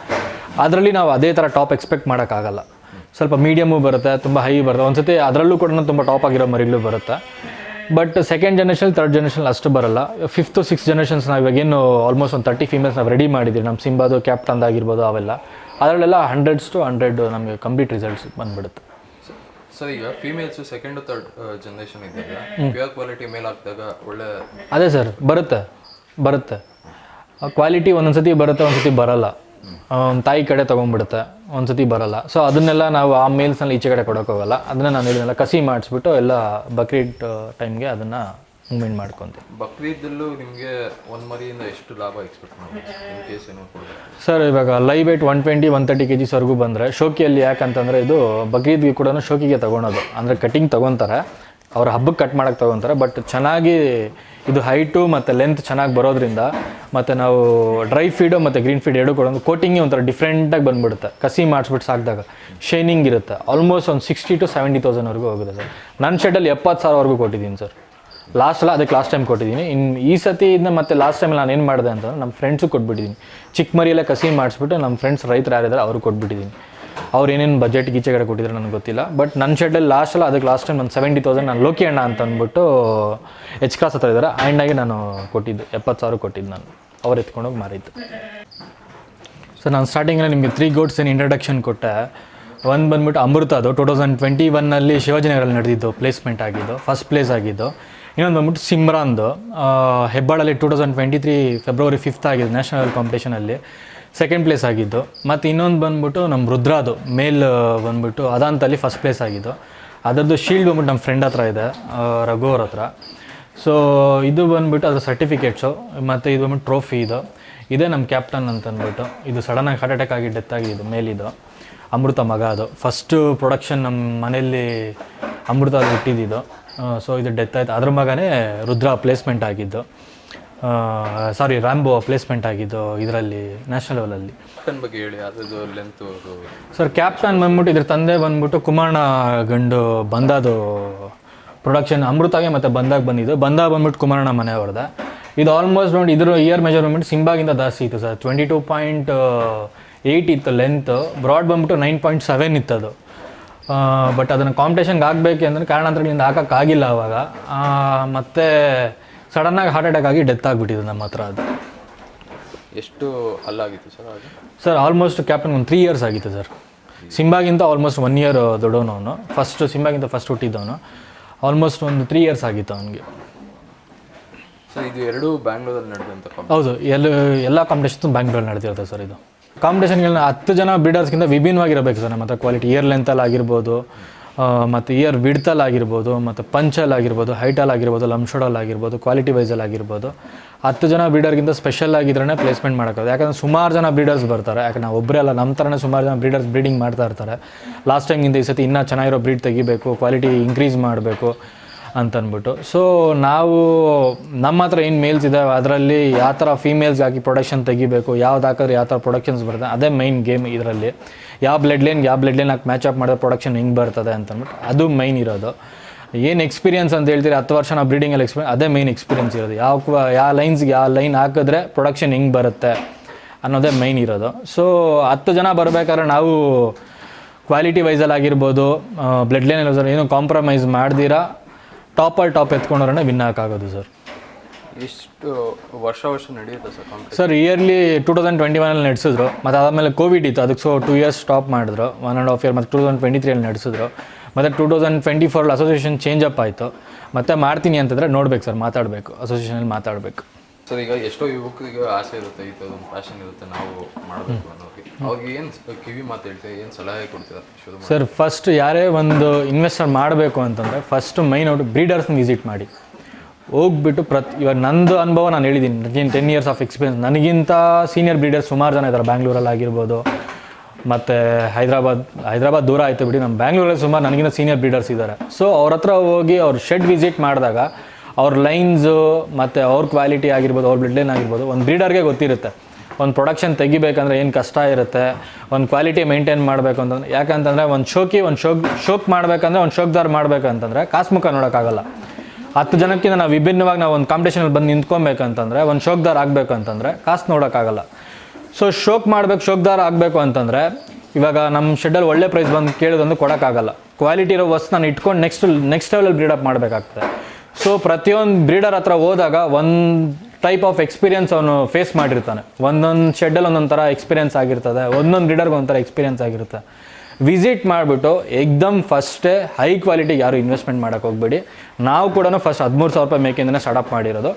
ಅದರಲ್ಲಿ ನಾವು ಅದೇ ಥರ ಟಾಪ್ ಎಕ್ಸ್ಪೆಕ್ಟ್ ಮಾಡೋಕ್ಕಾಗಲ್ಲ. ಸ್ವಲ್ಪ ಮೀಡಿಯಮು ಬರುತ್ತೆ, ತುಂಬ ಹೈ ಬರುತ್ತೆ. ಒಂದ್ಸತಿ ಅದರಲ್ಲೂ ಕೂಡ ತುಂಬ ಟಾಪ್ ಆಗಿರೋ ಮರಿಗಳು ಬರುತ್ತೆ. But second generation third generation ಅಷ್ಟು ಬರಲ್ಲ. ಫಿಫ್ತು ಸಿಕ್ಸ್ ಜನ್ರೇಷನ್ಸ್ ನಾವು ಇವಾಗೇನು ಆಲ್ಮೋಸ್ಟ್ ಒಂದು ತರ್ಟಿ ಫೀಮೇಲ್ಸ್ ನಾವು ರೆಡಿ ಮಾಡಿದ್ದೀವಿ ನಮ್ಮ ಸಿಂಬಾದು ಕ್ಯಾಪ್ಟನ್ ಆಗಿರ್ಬೋದು ಅವೆಲ್ಲ. ಅದರಲ್ಲೆಲ್ಲ ಹಂಡ್ರೆಡ್ಸ್ ಟು ಹಂಡ್ರೆಡ್ ನಮಗೆ ಕಂಪ್ಲೀಟ್ ರಿಸಲ್ಟ್ಸ್ ಬಂದ್ಬಿಡುತ್ತೆ. ಸರ್ ಈಗ ಫೀಮೇಲ್ಸ್ ಸೆಕೆಂಡ್ ಥರ್ಡ್ ಜನರೇಷನ್ ಇದ್ದಾಗ ಪ್ಯೂರ್ ಕ್ವಾಲಿಟಿ ಮೇಲ್ ಹಾಕಿದಾಗ ಒಳ್ಳೆ ಅದೇ ಸರ್ ಬರುತ್ತೆ ಬರುತ್ತೆ. ಕ್ವಾಲಿಟಿ ಒಂದೊಂದು ಸತಿ ಬರುತ್ತೆ ಒಂದು ಸತಿ ಬರಲ್ಲ ಒಂದು ತಾಯಿ ಕಡೆ ತೊಗೊಂಡ್ಬಿಡುತ್ತೆ ಒಂದ್ಸತಿ ಬರಲ್ಲ. ಸೊ ಅದನ್ನೆಲ್ಲ ನಾವು ಆ ಮೇಲ್ಸ್ನಲ್ಲಿ ಈಚೆ ಕಡೆ ಕೊಡೋಕ್ಕೋಗಲ್ಲ. ಅದನ್ನ ನಾನು ಇದನ್ನೆಲ್ಲ ಕಸಿ ಮಾಡಿಸ್ಬಿಟ್ಟು ಎಲ್ಲ ಬಕ್ರೀಟ್ ಟೈಮ್ಗೆ ಅದನ್ನು ಮೂವ್ಮೆಂಟ್ ಮಾಡ್ಕೊತೀವಿ ಬಕ್ರೀದಲ್ಲೂ ನಿಮಗೆ ಒಂದು ಮರಿಯಿಂದ ಎಷ್ಟು ಲಾಭ ಎಕ್ಸ್ಪೆಕ್ಟ್ ಮಾಡ್ಬೋದು? ಸರ್ ಇವಾಗ live weight one twenty one thirty K ಜಿಸ್ವರೆಗೂ ಬಂದರೆ ಶೋಕಿಯಲ್ಲಿ ಯಾಕಂತಂದರೆ ಇದು ಬಕ್ರೀದ್ಗೆ ಕೂಡ ಶೋಕಿಗೆ ತೊಗೊಳೋದು. ಅಂದರೆ ಕಟಿಂಗ್ ತೊಗೊತಾರೆ. ಅವ್ರ ಹಬ್ಬಕ್ಕೆ ಕಟ್ ಮಾಡೋಕ್ಕೆ ತೊಗೊತಾರೆ. ಬಟ್ ಚೆನ್ನಾಗಿ ಇದು ಹೈಟು ಮತ್ತು ಲೆಂತ್ ಚೆನ್ನಾಗಿ ಬರೋದ್ರಿಂದ ಮತ್ತು ನಾವು ಡ್ರೈ ಫೀಡು ಮತ್ತು ಗ್ರೀನ್ ಫೀಡ್ ಎರಡು ಕೊಡೋದು ಕೋಟಿಂಗೇ ಒಂಥರ ಡಿಫ್ರೆಂಟಾಗಿ ಬಂದ್ಬಿಡುತ್ತೆ. ಕಸಿ ಮಾಡಿಸ್ಬಿಟ್ಟು ಸಾಕಿದಾಗ ಶೈನಿಂಗ್ ಇರುತ್ತೆ. ಆಲ್ಮೋಸ್ಟ್ ಒಂದು ಸಿಕ್ಸ್ಟಿ ಟು ಸೆವೆಂಟಿ ತೌಸಂಡ್ವರೆಗೂ ಹೋಗುತ್ತೆ ಸರ್. ನನ್ನ ಶೆಡಲ್ಲಿ ಎಪ್ಪತ್ತು ಸಾವಿರವರೆಗೂ ಕೊಟ್ಟಿದ್ದೀನಿ ಸರ್. ಲಾಸ್ಟ್ ಸಲ ಅದಕ್ಕೆ ಲಾಸ್ಟ್ ಟೈಮ್ ಕೊಟ್ಟಿದ್ದೀನಿ. ಇನ್ನು ಈ ಸತಿ ಇದನ್ನ ಮತ್ತೆ ಲಾಸ್ಟ್ ಟೈಮ್ ನಾನು ಏನು ಮಾಡಿದೆ ಅಂತಂದ್ರೆ ನಮ್ಮ ಫ್ರೆಂಡ್ಸು ಕೊಟ್ಬಿಟ್ಟಿದ್ದೀನಿ. ಚಿಕ್ಕ ಮರಿಯೆಲ್ಲ ಕಸಿ ಮಾಡಿಸ್ಬಿಟ್ಟು ನಮ್ಮ ಫ್ರೆಂಡ್ಸ್ ರೈತರು ಯಾರಿದ್ದಾರೆ ಅವ್ರು ಕೊಟ್ಬಿಟ್ಟಿದ್ದೀನಿ. ಅವ್ರು ಏನೇನು ಬಜೆಟ್ ಗೀಚೆ ಕಡೆ ಕೊಟ್ಟಿದ್ದಾರೆ ನನಗೆ ಗೊತ್ತಿಲ್ಲ. ಬಟ್ ನನ್ನ ಶೆಡ್ಡಲ್ಲಿ ಲಾಸ್ಟ್ ಅಲ್ಲ ಅದಕ್ಕೆ ಲಾಸ್ಟ್ ಟೈಮ್ ಒಂದು ಸೆವೆಂಟಿ ತೌಸಂಡ್ ನಾನು ಲೋಕಿ ಅಣ್ಣ ಅಂತ ಅಂದ್ಬಿಟ್ಟು ಎಚ್ ಕ್ರಾಸ್ ಹತ್ರ ಇದ್ದಾರೆ ಆ್ಯಂಡಾಗಿ ನಾನು ಕೊಟ್ಟಿದ್ದು. ಎಪ್ಪತ್ತು ಸಾವಿರ ಕೊಟ್ಟಿದ್ದು ನಾನು. ಅವ್ರು ಎತ್ಕೊಂಡೋಗಿ ಮಾರಿದ್ದು. ಸೊ ನಾನು ಸ್ಟಾರ್ಟಿಂಗಲ್ಲಿ ನಿಮಗೆ ತ್ರೀ ಗೋಡ್ಸ್ ಏನು ಇಂಟ್ರಡಕ್ಷನ್ ಕೊಟ್ಟೆ. ಒಂದು ಬಂದ್ಬಿಟ್ಟು ಅಮೃತ ಅದು. ಟೂ ತೌಸಂಡ್ ಟ್ವೆಂಟಿ ಒನ್ನಲ್ಲಿ ಶಿವಾಜಿನಗರಲ್ಲಿ ನಡೆದಿದ್ದು ಪ್ಲೇಸ್ಮೆಂಟ್ ಆಗಿದ್ದು ಫಸ್ಟ್ ಪ್ಲೇಸ್ ಆಗಿದ್ದು. ಇನ್ನೊಂದು ಬಂದ್ಬಿಟ್ಟು ಸಿಮ್ರಾನ್ದು. ಹೆಬ್ಬಾಳಲ್ಲಿ two thousand twenty three February fifth ಆಗಿದ್ದು ನ್ಯಾಷನಲ್ ಕಾಂಪಿಟೇಷನಲ್ಲಿ ಸೆಕೆಂಡ್ ಪ್ಲೇಸ್ ಆಗಿದ್ದು. ಮತ್ತು ಇನ್ನೊಂದು ಬಂದ್ಬಿಟ್ಟು ನಮ್ಮ ರುದ್ರಾದು. ಮೇಲ್ ಬಂದ್ಬಿಟ್ಟು ಅದಾಂತಲ್ಲಿ ಫಸ್ಟ್ ಪ್ಲೇಸ್ ಆಗಿದ್ದು. ಅದರದ್ದು ಶೀಲ್ಡ್ ಬಂದ್ಬಿಟ್ಟು ನಮ್ಮ ಫ್ರೆಂಡ್ ಹತ್ರ ಇದೆ ರಘು ಅವ್ರ ಹತ್ರ. ಸೊ ಇದು ಬಂದ್ಬಿಟ್ಟು ಅದರ ಸರ್ಟಿಫಿಕೇಟ್ಸು ಮತ್ತು ಇದು ಬಂದ್ಬಿಟ್ಟು ಟ್ರೋಫಿ ಇದು. ಇದೇ ನಮ್ಮ ಕ್ಯಾಪ್ಟನ್ ಅಂತ ಅಂದ್ಬಿಟ್ಟು. ಇದು ಸಡನ್ನಾಗಿ ಹಾರ್ಟ್ ಅಟ್ಯಾಕ್ ಆಗಿ ಡೆತ್ ಆಗಿದ್ದು ಮೇಲಿದು. ಅಮೃತ ಮಗ ಅದು. ಫಸ್ಟು ಪ್ರೊಡಕ್ಷನ್ ನಮ್ಮ ಮನೆಯಲ್ಲಿ ಅಮೃತ ಅದು ಹುಟ್ಟಿದ್ದು ಸೊ ಇದು ಡೆತ್ ಆಯ್ತು. ಅದ್ರ ಮಗನೇ ರುದ್ರ ಪ್ಲೇಸ್ಮೆಂಟ್ ಆಗಿದ್ದು. ಸಾರಿ ರ್ಯಾಂಬೋ ಪ್ಲೇಸ್ಮೆಂಟ್ ಆಗಿದ್ದು ಇದರಲ್ಲಿ ನ್ಯಾಷನಲ್ ಲೆವೆಲಲ್ಲಿ ಕ್ಯಾಪ್ಟನ್ ಬಗ್ಗೆ ಹೇಳಿ ಅದ್ರದ್ದು ಲೆಂತ್ ಸರ್ ಕ್ಯಾಪ್ಟನ್ ಬಂದ್ಬಿಟ್ಟು ಇದ್ರ ತಂದೆ ಬಂದ್ಬಿಟ್ಟು ಕುಮಾರ್ನ ಗಂಡು ಬಂದಾದು ಪ್ರೊಡಕ್ಷನ್ ಅಮೃತಾಗೆ ಮತ್ತು ಬಂದಾಗ ಬಂದಿದ್ದು. ಬಂದಾಗ ಬಂದ್ಬಿಟ್ಟು ಕುಮರ್ಣ ಮನೆಯವ್ರದ ಇದು ಆಲ್ಮೋಸ್ಟ್ ನೋಡಿ ಇದ್ರ ಇಯರ್ ಮೆಜರ್ಮೆಂಟ್ ಸಿಂಬಾಗಿಂದ ಜಾಸ್ತಿ ಇತ್ತು sir twenty two point eight ಇತ್ತು ಲೆಂತ್ ಬ್ರಾಡ್ ಬಂದ್ಬಿಟ್ಟು ನೈನ್ ಪಾಯಿಂಟ್ ಸೆವೆನ್ ಇತ್ತು ಅದು ಬಟ್ ಅದನ್ನು ಕಾಂಪಿಟೇಷನ್ಗೆ ಆಗಬೇಕು ಅಂದರೆ ಕಾರಣಾಂತರಗಳಿಂದ ಹಾಕೋಕ್ಕಾಗಿಲ್ಲ ಆವಾಗ ಮತ್ತೆ ಸಡನ್ನಾಗಿ ಹಾರ್ಟ್ ಅಟ್ಯಾಕ್ ಆಗಿ ಡೆತ್ ಆಗಿಬಿಟ್ಟಿದೆ ನಮ್ಮ ಹತ್ರ ಅದು. ಎಷ್ಟು ಅಲ್ಲಾಗಿತ್ತು ಸರ್ ಸರ್ ಆಲ್ಮೋಸ್ಟ್ ಕ್ಯಾಪ್ಟನ್ ಒಂದು ತ್ರೀ ಇಯರ್ಸ್ ಆಗಿತ್ತು ಸರ್. ಸಿಂಬಾಗಿಂತ ಆಲ್ಮೋಸ್ಟ್ ಒನ್ ಇಯರ್ ದೊಡ್ಡವನು ಅವನು. ಫಸ್ಟ್ ಸಿಂಬಾಗಿಂತ ಫಸ್ಟ್ ಹುಟ್ಟಿದ್ದವನು. ಆಲ್ಮೋಸ್ಟ್ ಒಂದು ತ್ರೀ ಇಯರ್ಸ್ ಆಗಿತ್ತು ಅವನಿಗೆ. ಸರ್ ಇದು ಎರಡು ಬ್ಯಾಂಗ್ಳೂರಲ್ಲಿ ನಡೆದಂಥ ಹೌದು ಎಲ್ಲ ಎಲ್ಲ ಕಾಂಪಿಟೇಷನ್ ಬ್ಯಾಂಗ್ಳೂರಲ್ಲಿ ನಡೆದಿರುತ್ತೆ ಸರ್ ಇದು. ಕಾಂಪಿಟೇಷನ್ಗಳನ್ನ ಹತ್ತು ಜನ ಬ್ರೀಡರ್ಸ್ಗಿಂತ ವಿಭಿನ್ನವಾಗಿರಬೇಕು ಸರ್. ಮತ್ತು ಕ್ವಾಲಿಟಿ ಇಯರ್ ಲೆಂತಲ್ಲಿ ಆಗಿರ್ಬೋದು ಮತ್ತು ಇಯರ್ ವಿಡ್ತಲ್ಲಿ ಆಗಿರ್ಬೋದು, ಮತ್ತು ಪಂಚಲ್ಲಿ ಆಗಿರ್ಬೋದು ಹೈಟಲ್ಲಿ ಆಗಿರ್ಬೋದು ಲಂಶೋಡಲ್ಲಿ ಆಗಿರ್ಬೋದು ಕ್ವಾಲಿಟಿ ವೈಸಲ್ಲಿ ಆಗಿರ್ಬೋದು. ಹತ್ತು ಜನ ಬ್ರೀಡರ್ಗಿಂತ ಸ್ಪೆಷಲ್ ಆಗಿದ್ರೇ ಪ್ಲೇಸ್ಮೆಂಟ್ ಮಾಡೋಕ್ಕಾಗುತ್ತೆ. ಯಾಕಂದ್ರೆ ಸುಮಾರು ಜನ ಬ್ರೀಡರ್ಸ್ ಬರ್ತಾರೆ. ಯಾಕಂದ್ರೆ ನಾವು ಒಬ್ಬರೇ ಅಲ್ಲ ನಮ್ಮ ಥರನೇ ಸುಮಾರು ಜನ ಬ್ರೀಡರ್ಸ್ ಬ್ರೀಡಿಂಗ್ ಮಾಡ್ತಾ ಇರ್ತಾರೆ. ಲಾಸ್ಟ್ ಟೈಮ್ಗಿಂತ ಈ ಸತಿ ಇನ್ನೂ ಚೆನ್ನಾಗಿರೋ ಬ್ರೀಡ್ ತೆಗಿಬೇಕು ಕ್ವಾಲಿಟಿ ಇನ್ಕ್ರೀಸ್ ಮಾಡಬೇಕು. ಅಂತನ್ಬಿಟ್ಟು. ಸೊ ನಾವು ನಮ್ಮ ಹತ್ರ ಏನು ಮೇಲ್ಸ್ ಇದ್ದಾವೆ ಅದರಲ್ಲಿ ಯಾವ ಥರ ಫೀಮೇಲ್ಸ್ ಹಾಕಿ ಪ್ರೊಡಕ್ಷನ್ ತೆಗಿಬೇಕು ಯಾವ್ದು ಹಾಕಿದ್ರೆ ಯಾವ ಥರ ಪ್ರೊಡಕ್ಷನ್ಸ್ ಬರುತ್ತೆ, ಅದೇ ಮೈನ್ ಗೇಮ್ ಇದರಲ್ಲಿ. ಯಾವ ಬ್ಲಡ್ ಲೈನ್ ಯಾವ ಬ್ಲಡ್ ಲೈನ್ ಹಾಕಿ ಮ್ಯಾಚ್ ಅಪ್ ಮಾಡಿದ್ರೆ ಪ್ರೊಡಕ್ಷನ್ ಹೆಂಗೆ ಬರ್ತದೆ ಅಂತಂದ್ಬಿಟ್ಟು ಅದು ಮೈನ್ ಇರೋದು. ಏನು ಎಕ್ಸ್ಪೀರಿಯನ್ಸ್ ಅಂತ ಹೇಳ್ತೀರಿ, ಹತ್ತು ವರ್ಷ ನಾವು ಬ್ರೀಡಿಂಗಲ್ಲಿ ಎಕ್ಸ್ಪೀರಿಯನ್ಸ್ ಅದೇ ಮೈನ್ ಎಕ್ಸ್ಪೀರಿಯನ್ಸ್ ಇರೋದು. ಯಾವ ಯಾವ ಲೈನ್ಸ್ಗೆ ಯಾವ ಲೈನ್ ಹಾಕಿದ್ರೆ ಪ್ರೊಡಕ್ಷನ್ ಹೆಂಗೆ ಬರುತ್ತೆ ಅನ್ನೋದೇ ಮೈನ್ ಇರೋದು. ಸೊ ಹತ್ತು ಜನ ಬರಬೇಕಾದ್ರೆ ನಾವು ಕ್ವಾಲಿಟಿ ವೈಸಲ್ಲಿ ಆಗಿರ್ಬೋದು ಬ್ಲಡ್ ಲೈನಲ್ಲಿ ಏನು ಕಾಂಪ್ರಮೈಸ್ ಮಾಡ್ದಿರಾ ಟಾಪಲ್ಲಿ ಟಾಪ್ ಎತ್ಕೊಂಡ್ರೆ ವಿನ್ ಹಾಕಾಗೋದು ಸರ್ ಎಷ್ಟು ವರ್ಷ ವರ್ಷ ನಡೆಯುತ್ತೆ sir competition sir yearly two thousand twenty ಒನಲ್ಲಿ ನಡೆಸಿದ್ರು. ಮತ್ತು ಅದಾದಮೇಲೆ ಕೋವಿಡ್ ಇತ್ತು. ಅದಕ್ಕೆ ಸೊ ಟೂ ಇಯರ್ಸ್ ಸ್ಟಾಪ್ ಮಾಡಿದ್ರು. ಒನ್ ಆ್ಯಂಡ್ ಹಾಫ್ ಇಯರ್ ಮತ್ತು ಟೂ ತೌಸಂಡ್ ಟ್ವೆಂಟಿ ತ್ರೀಯಲ್ಲಿ ನಡೆಸಿದ್ರು. ಮತ್ತು ಟೂ ತೌಸಂಡ್ ಟ್ವೆಂಟಿ ಫೋರಲ್ಲಿ ಅಸೋಸಿಯೇಷನ್ ಚೇಂಜ್ ಅಪ್ ಆಯಿತು. ಮತ್ತೆ ಮಾಡ್ತೀನಿ ಅಂತಂದರೆ ನೋಡ್ಬೇಕು ಸರ್ ಮಾತಾಡಬೇಕು. ಅಸೋಸಿಯೇಷನಲ್ಲಿ ಮಾತಾಡಬೇಕು. ಸರ್ ಈಗ ಎಷ್ಟೋ ಯುವಕರಿಗೆ ಆಸೆ ಇರುತ್ತೆ ಈ ಒಂದು ಪ್ಯಾಷನ್ ಇರುತ್ತೆ ನಾವು ಮಾಡಬೇಕು ಅನ್ನೋಕೆ ಅವ್ರಿಗೆ ಏನು ಕಿವಿ ಮಾತು ಹೇಳ್ತೀವಿ ಏನು ಸಲಹೆ ಕೊಡ್ತೀರಾ ಶುರು ಸರ್ ಫಸ್ಟ್ ಯಾರೇ ಒಂದು ಇನ್ವೆಸ್ಟರ್ ಮಾಡಬೇಕು ಅಂತಂದರೆ ಫಸ್ಟ್ ಮೈನ್ ಔಟ್ ಬ್ರೀಡರ್ಸ್ನ ವಿಸಿಟ್ ಮಾಡಿ. ಹೋಗ್ಬಿಟ್ಟು ಪ್ರತಿ ಇವಾಗ ನಂದು ಅನುಭವ ನಾನು ಹೇಳಿದ್ದೀನಿ ನನಗೇನು ಟೆನ್ ಇಯರ್ಸ್ ಆಫ್ ಎಕ್ಸ್ಪೀರಿಯನ್ಸ್ ನನಗಿಂತ ಸೀನಿಯರ್ ಬ್ರೀಡರ್ಸ್ ಸುಮಾರು ಜನ ಇದ್ದಾರೆ ಬ್ಯಾಂಗ್ಳೂರಲ್ಲಿ ಆಗಿರ್ಬೋದು ಮತ್ತು ಹೈದ್ರಾಬಾದ್ ಹೈದ್ರಾಬಾದ್ ದೂರ ಆಯಿತು ಬಿಡಿ ನಮ್ಮ ಬ್ಯಾಂಗ್ಳೂರಲ್ಲಿ ಸುಮಾರು ನನಗಿಂತ ಸೀನಿಯರ್ ಬ್ರೀಡರ್ಸ್ ಇದ್ದಾರೆ ಸೊ ಅವ್ರ ಹತ್ರ ಹೋಗಿ ಅವ್ರ ಶೆಡ್ ವಿಸಿಟ್ ಮಾಡಿದಾಗ ಅವ್ರ ಲೈನ್ಸು ಮತ್ತು ಅವ್ರ ಕ್ವಾಲಿಟಿ ಆಗಿರ್ಬೋದು, ಅವ್ರ ಬ್ಲಡ್ ಲೈನ್ ಆಗಿರ್ಬೋದು, ಒಂದು ಬ್ರೀಡರ್ಗೆ ಗೊತ್ತಿರುತ್ತೆ. ಒಂದು ಪ್ರೊಡಕ್ಷನ್ ತೆಗಿಬೇಕಂದ್ರೆ ಏನು ಕಷ್ಟ ಇರುತ್ತೆ, ಒಂದು ಕ್ವಾಲಿಟಿ ಮೇಂಟೈನ್ ಮಾಡಬೇಕು ಅಂತಂದ್ರೆ, ಯಾಕಂತಂದರೆ ಒಂದು ಶೋಕಿ, ಒಂದು ಶೋಕ್ ಶೋಕ್ ಮಾಡಬೇಕಂದ್ರೆ ಒಂದು ಶೋಕ್ದಾರ್ ಮಾಡಬೇಕಂತಂದ್ರೆ ಕಾಸ್ಮುಖ ನೋಡೋಕ್ಕಾಗಲ್ಲ. ಹತ್ತು ಜನಕ್ಕಿಂತ ನಾವು ವಿಭಿನ್ನವಾಗಿ ನಾವು ಒಂದು ಕಾಂಪಿಟೇಷನಲ್ಲಿ ಬಂದು ನಿಂತ್ಕೊಬೇಕಂತಂದರೆ, ಒಂದು ಶೋಕ್ದಾರ್ ಆಗಬೇಕು ಅಂತಂದರೆ ಕಾಸು ನೋಡೋಕ್ಕಾಗಲ್ಲ. ಸೊ ಶೋಕ್ ಮಾಡಬೇಕು, ಶೋಕ್ದಾರ್ ಆಗಬೇಕು ಅಂತಂದರೆ, ಇವಾಗ ನಮ್ಮ ಶೆಡ್ಡಲ್ಲಿ ಒಳ್ಳೆ ಪ್ರೈಸ್ ಬಂದು ಕೇಳೋದಂದು ಕೊಡೋಕ್ಕಾಗಲ್ಲ. ಕ್ವಾಲಿಟಿ ಇರೋ ವಸ್ತು ನಾನು ಇಟ್ಕೊಂಡು ನೆಕ್ಸ್ಟ್ ನೆಕ್ಸ್ಟ್ ಲೆವೆಲಲ್ಲಿ ಬ್ರೀಡಪ್ ಮಾಡಬೇಕಾಗ್ತದೆ. ಸೊ ಪ್ರತಿಯೊಂದು ಬ್ರೀಡರ್ ಹತ್ರ ಹೋದಾಗ ಒಂದು ಟೈಪ್ ಆಫ್ ಎಕ್ಸ್ಪೀರಿಯನ್ಸ್ ಅವನು ಫೇಸ್ ಮಾಡಿರ್ತಾನೆ. ಒಂದೊಂದು ಶೆಡ್ಡಲ್ಲಿ ಒಂದೊಂದು ಥರ ಎಕ್ಸ್ಪೀರಿಯನ್ಸ್ ಆಗಿರ್ತದೆ. ಒಂದೊಂದು ಬ್ರೀಡರ್ಗೆ ಒಂಥರ ಎಕ್ಸ್ಪೀರಿಯನ್ಸ್ ಆಗಿರುತ್ತೆ. ವಿಸಿಟ್ ಮಾಡಿಬಿಟ್ಟು ಎಕ್ದಮ್ ಫಸ್ಟೇ ಹೈ ಕ್ವಾಲಿಟಿಗೆ ಯಾರು ಇನ್ವೆಸ್ಟ್ಮೆಂಟ್ ಮಾಡೋಕೆ ಹೋಗ್ಬೇಡಿ. ನಾವು ಕೂಡ ಫಸ್ಟ್ ಹದಿಮೂರು ಸಾವಿರ ರೂಪಾಯಿ ಮೇಕಿಂದನೇ ಸ್ಟಾರ್ಟಪ್ ಮಾಡಿರೋದು.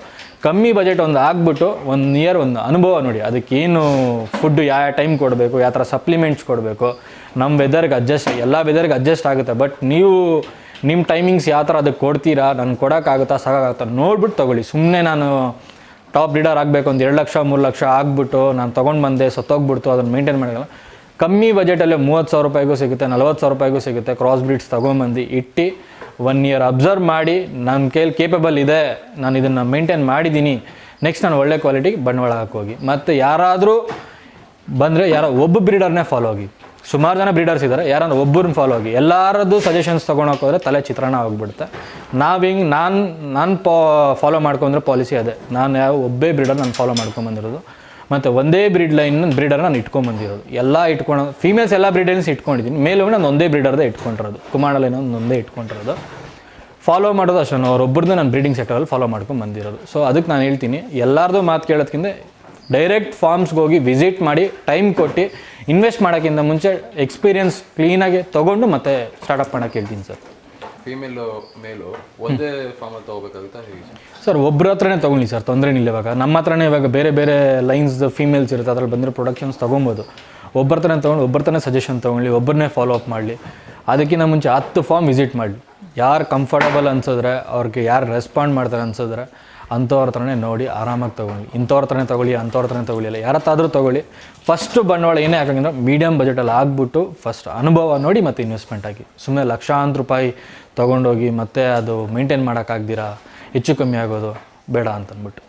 ಕಮ್ಮಿ ಬಜೆಟ್ ಒಂದು ಆಗ್ಬಿಟ್ಟು ಒಂದು ಇಯರ್ ಒಂದು ಅನುಭವ ನೋಡಿ. ಅದಕ್ಕೇನು ಫುಡ್ ಯಾವ ಟೈಮ್ ಕೊಡಬೇಕು, ಯಾವ ಥರ ಸಪ್ಲಿಮೆಂಟ್ಸ್ ಕೊಡಬೇಕು ನಮ್ಮ ವೆದರ್ಗೆ ಅಡ್ಜಸ್ಟ್ ಎಲ್ಲ ವೆದರ್ಗೆ ಅಡ್ಜಸ್ಟ್ ಆಗುತ್ತೆ. ಬಟ್ ನೀವು ನಿಮ್ಮ ಟೈಮಿಂಗ್ಸ್ ಯಾವ ಥರ ಅದಕ್ಕೆ ಕೊಡ್ತೀರಾ? ನಾನು ಕೊಡೋಕ್ಕಾಗುತ್ತಾ? ಸಾಕಾಗುತ್ತಾ? ನೋಡ್ಬಿಟ್ಟು ತೊಗೊಳ್ಳಿ. ಸುಮ್ಮನೆ ನಾನು ಟಾಪ್ ಲೀಡರ್ ಆಗಬೇಕು ಒಂದು ಎರಡು ಲಕ್ಷ, ಮೂರು ಲಕ್ಷ ಆಗ್ಬಿಟ್ಟು ನಾನು ತೊಗೊಂಡು ಬಂದೆ, ಸತ್ತೋಗ್ಬಿಡ್ತು, ಅದನ್ನು ಮೇಂಟೈನ್ ಮಾಡೋಲ್ಲ ಕಮ್ಮಿ ಬಜೆಟಲ್ಲೇ ಮೂವತ್ತು ಸಾವಿರ ರೂಪಾಯಿಗೂ ಸಿಗುತ್ತೆ, ನಲ್ವತ್ತು ಸಾವಿರ ರೂಪಾಯಿಗೂ ಸಿಗುತ್ತೆ ಕ್ರಾಸ್ ಬ್ರೀಡ್ಸ್ ತೊಗೊಂಬಂದು ಇಟ್ಟು ಒನ್ ಇಯರ್ ಅಬ್ಸರ್ವ್ ಮಾಡಿ ನನ್ನ ಕೈಯಲ್ಲಿ ಕೇಪಬಲ್ ಇದೆ, ನಾನು ಇದನ್ನು ಮೇಂಟೈನ್ ಮಾಡಿದ್ದೀನಿ ನೆಕ್ಸ್ಟ್ ನಾನು ಒಳ್ಳೆ ಕ್ವಾಲಿಟಿಗೆ ಬಂಡವಾಳ ಹಾಕೋಗಿ ಮತ್ತು ಯಾರಾದರೂ ಬಂದರೆ ಯಾರೋ ಒಬ್ಬ ಬ್ರೀಡರ್ನೇ ಫಾಲೋ ಆಗಿ. ಸುಮಾರು ಜನ ಬ್ರೀಡರ್ಸ್ ಇದ್ದಾರೆ ಯಾರನ್ನ ಒಬ್ಬರನ್ನ ಫಾಲೋ ಆಗಿ. ಎಲ್ಲರದ್ದು ಸಜೆಷನ್ಸ್ ತೊಗೊಳಕ್ಕೆ ಹೋದರೆ ತಲೆ ಚಿತ್ರಣ ಆಗಿಬಿಡುತ್ತೆ. ನಾವು ಹಿಂಗೆ ನಾನು ನಾನು ಫಾಲೋ ಮಾಡ್ಕೊಂಡ್ರೆ ಪಾಲಿಸಿ ಅದೇ. ನಾನು ಯಾವ ಒಬ್ಬೇ ಬ್ರೀಡರ್ ನಾನು ಫಾಲೋ ಮಾಡ್ಕೊಂಬಂದಿರೋದು ಮತ್ತು ಒಂದೇ ಬ್ರೀಡ್ ಲೈನ್ ಬ್ರೀಡರ್ ನಾನು ಇಟ್ಕೊಂಬಂದಿರೋದು ಎಲ್ಲ ಇಟ್ಕೊಳೋ ಫೀಮೇಲ್ಸ್ ಎಲ್ಲ ಬ್ರೀಡರ್ಸ್ ಇಟ್ಕೊಂಡಿದ್ದೀನಿ. ಮೇಲೂ ನಾನು ಒಂದೇ ಬ್ರೀಡರ್ದೇ ಇಟ್ಕೊಂಡಿರೋದು. ಕುಮಾರ ಲೈನ್ ಒಂದು ಇಟ್ಕೊಂಡಿರೋದು. ಫಾಲೋ ಮಾಡೋದು ಅಷ್ಟೇ. ಅವ್ರೊಬ್ಬರದ್ದು ನಾನು ಬ್ರೀಡಿಂಗ್ ಸೆಕ್ಟರಲ್ಲಿ ಫಾಲೋ ಮಾಡ್ಕೊಂಡು ಬಂದಿರೋದು. ಸೊ ಅದಕ್ಕೆ ನಾನು ಹೇಳ್ತೀನಿ. ಎಲ್ಲರದು ಮಾತು ಕೇಳೋದ್ಕಿಂತ ಡೈರೆಕ್ಟ್ ಫಾರ್ಮ್ಸ್ಗೆ ಹೋಗಿ ವಿಸಿಟ್ ಮಾಡಿ ಟೈಮ್ ಕೊಟ್ಟು ಇನ್ವೆಸ್ಟ್ ಮಾಡೋಕ್ಕಿಂತ ಮುಂಚೆ ಎಕ್ಸ್ಪೀರಿಯನ್ಸ್ ಕ್ಲೀನಾಗಿ ತೊಗೊಂಡು ಮತ್ತೆ ಸ್ಟಾರ್ಟಪ್ ಮಾಡೋಕ್ಕೆ ಹೇಳ್ತೀನಿ ಸರ್. ಫೀಮೇಲು ಮೇಲು ಒಂದೇ ಫಾರ್ಮಲ್ಲಿ ತೊಗೋಬೇಕಾಗುತ್ತೆ? ಸರ್ ಒಬ್ಬರ ಹತ್ರನೇ ತೊಗೊಳ್ಳಿ ಸರ್ ತೊಂದರೆ ಇಲ್ಲ ಇವಾಗ. ನಮ್ಮ ಹತ್ರನೇ ಇವಾಗ ಬೇರೆ ಬೇರೆ ಲೈನ್ಸ್ ಫೀಮೇಲ್ಸ್ ಇರುತ್ತೆ ಅದ್ರಲ್ಲಿ ಬಂದರೆ ಪ್ರೊಡಕ್ಷನ್ಸ್ ತೊಗೊಬೋದು. ಒಬ್ಬರ ಹತ್ರನೇ ತೊಗೊಂಡು ಒಬ್ಬರ ಹತ್ರನೇ ಸಜೆಷನ್ ತೊಗೊಳ್ಳಿ ಒಬ್ಬರನ್ನೇ ಫಾಲೋ ಅಪ್ ಮಾಡಲಿ. ಅದಕ್ಕಿಂತ ಮುಂಚೆ ಹತ್ತು ಫಾರ್ಮ್ ವಿಸಿಟ್ ಮಾಡಲಿ. ಯಾರು ಕಂಫರ್ಟಬಲ್ ಅನ್ಸಿದ್ರೆ ಅವ್ರಿಗೆ ಯಾರು ರೆಸ್ಪಾಂಡ್ ಮಾಡ್ತಾರೆ ಅನ್ಸಿದ್ರೆ ಅಂಥವ್ರ ಹತ್ರನೇ ನೋಡಿ ಆರಾಮಾಗಿ ತೊಗೊಳ್ಳಿ ಇಂಥವ್ರ ಹತ್ರನೇ ತೊಗೊಳ್ಳಿ ಅಂಥವ್ರ ಹತ್ರನೇ ತೊಗೊಳ್ಳಿ ಇಲ್ಲ ಯಾರತ್ತಾದರೂ ತೊಗೊಳ್ಳಿ. ಫಸ್ಟು ಬಂಡವಾಳ ಏನೇ ಹಾಕಂಗಿದ್ರೆ ಮೀಡಿಯಮ್ ಬಜೆಟಲ್ಲಿ ಆಗ್ಬಿಟ್ಟು ಫಸ್ಟ್ ಅನುಭವ ನೋಡಿ ಮತ್ತೆ ಇನ್ವೆಸ್ಟ್ಮೆಂಟ್ ಆಗಿ ಸುಮ್ಮನೆ ಲಕ್ಷಾಂತರ ರೂಪಾಯಿ ತೊಗೊಂಡೋಗಿ ಮತ್ತೆ ಅದು ಮೇಂಟೈನ್ ಮಾಡೋಕ್ಕಾಗ್ದಿರಾ? ಹೆಚ್ಚು ಕಮ್ಮಿ ಆಗೋದು ಬೇಡ ಅಂತಂದ್ಬಿಟ್ಟು.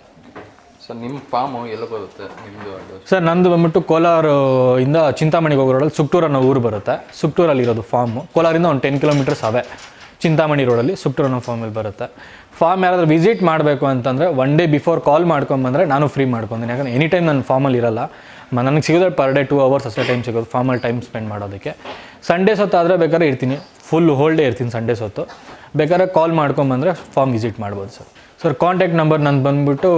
ಸರ್ ನಿಮ್ಮ ಫಾರ್ಮು ಎಲ್ಲ ಬರುತ್ತೆ? ನಿಮ್ಮದು ಸರ್ ನಂದು ಬಂದ್ಬಿಟ್ಟು ಕೋಲಾರ ಇಂದ ಚಿಂತಾಮಣಿಗೆ ಹೋಗೋರಲ್ಲಿ ಸುಕ್ಟೂರ್ ಅನ್ನೋ ಊರು ಬರುತ್ತೆ. ಸುಕ್ಟೂರಲ್ಲಿ ಇರೋದು ಫಾರ್ಮು ಕೋಲಾರಿಂದ ಒಂದು ಟೆನ್ ಕಿಲೋಮೀಟರ್ಸ್ ಅವೇ ಚಿಂತಾಮಣಿ ರೋಡಲ್ಲಿ ಸುಕ್ಟೂರ್ ಅನ್ನೋ ಫಾರ್ಮಲ್ಲಿ ಬರುತ್ತೆ. ಫಾರ್ಮ್ ಯಾರಾದರೂ ವಿಸಿಟ್ ಮಾಡಬೇಕು ಅಂತಂದರೆ ಒನ್ ಡೇ ಬಿಫೋರ್ ಕಾಲ್ ಮಾಡ್ಕೊಂಬಂದರೆ ನಾನು ಫ್ರೀ ಮಾಡ್ಕೊತೀನಿ. ಯಾಕಂದರೆ ಎನಿ ಟೈಮ್ ನಾನು ಫಾರ್ಮಲ್ಲಿ ಇರಲ್ಲ. ನನಗೆ ಸಿಗೋದ್ರೆ ಪರ್ ಡೇ ಟೂ ಅವರ್ಸ್ ಅಷ್ಟೇ ಟೈಮ್ ಸಿಗೋದು ಫಾರ್ಮಲ್ ಟೈಮ್ ಸ್ಪೆಂಡ್ ಮಾಡೋದಕ್ಕೆ. ಸಂಡೇ ಸೊತ್ತು ಆದರೆ ಬೇಕಾದ್ರೆ ಇರ್ತೀನಿ. ಫುಲ್ ಹೋಲ್ ಡೇ ಇರ್ತೀನಿ ಸಂಡೇ ಸೊತ್ತು. ಬೇಕಾದ್ರೆ ಕಾಲ್ ಮಾಡ್ಕೊಂಬಂದರೆ ಫಾರ್ಮ್ ವಿಸಿಟ್ ಮಾಡ್ಬೋದು ಸರ್. ಸರ್ ಕಾಂಟ್ಯಾಕ್ಟ್ ನಂಬರ್ ನಾನು ಬಂದುಬಿಟ್ಟು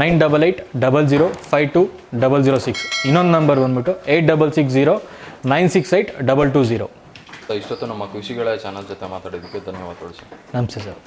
nine double eight double zero five two double zero six ಇನ್ನೊಂದು ನಂಬರ್ ಬಂದುಬಿಟ್ಟು eight double six zero nine six eight double two zero ಇಷ್ಟೊತ್ತು ನಮ್ಮ ಕೃಷಿಗಳ ಚಾನಲ್ ಜೊತೆ ಮಾತಾಡೋದಕ್ಕೆ ಧನ್ಯವಾದಗಳು ಸರ್. ನಮಸ್ತೆ ಸರ್.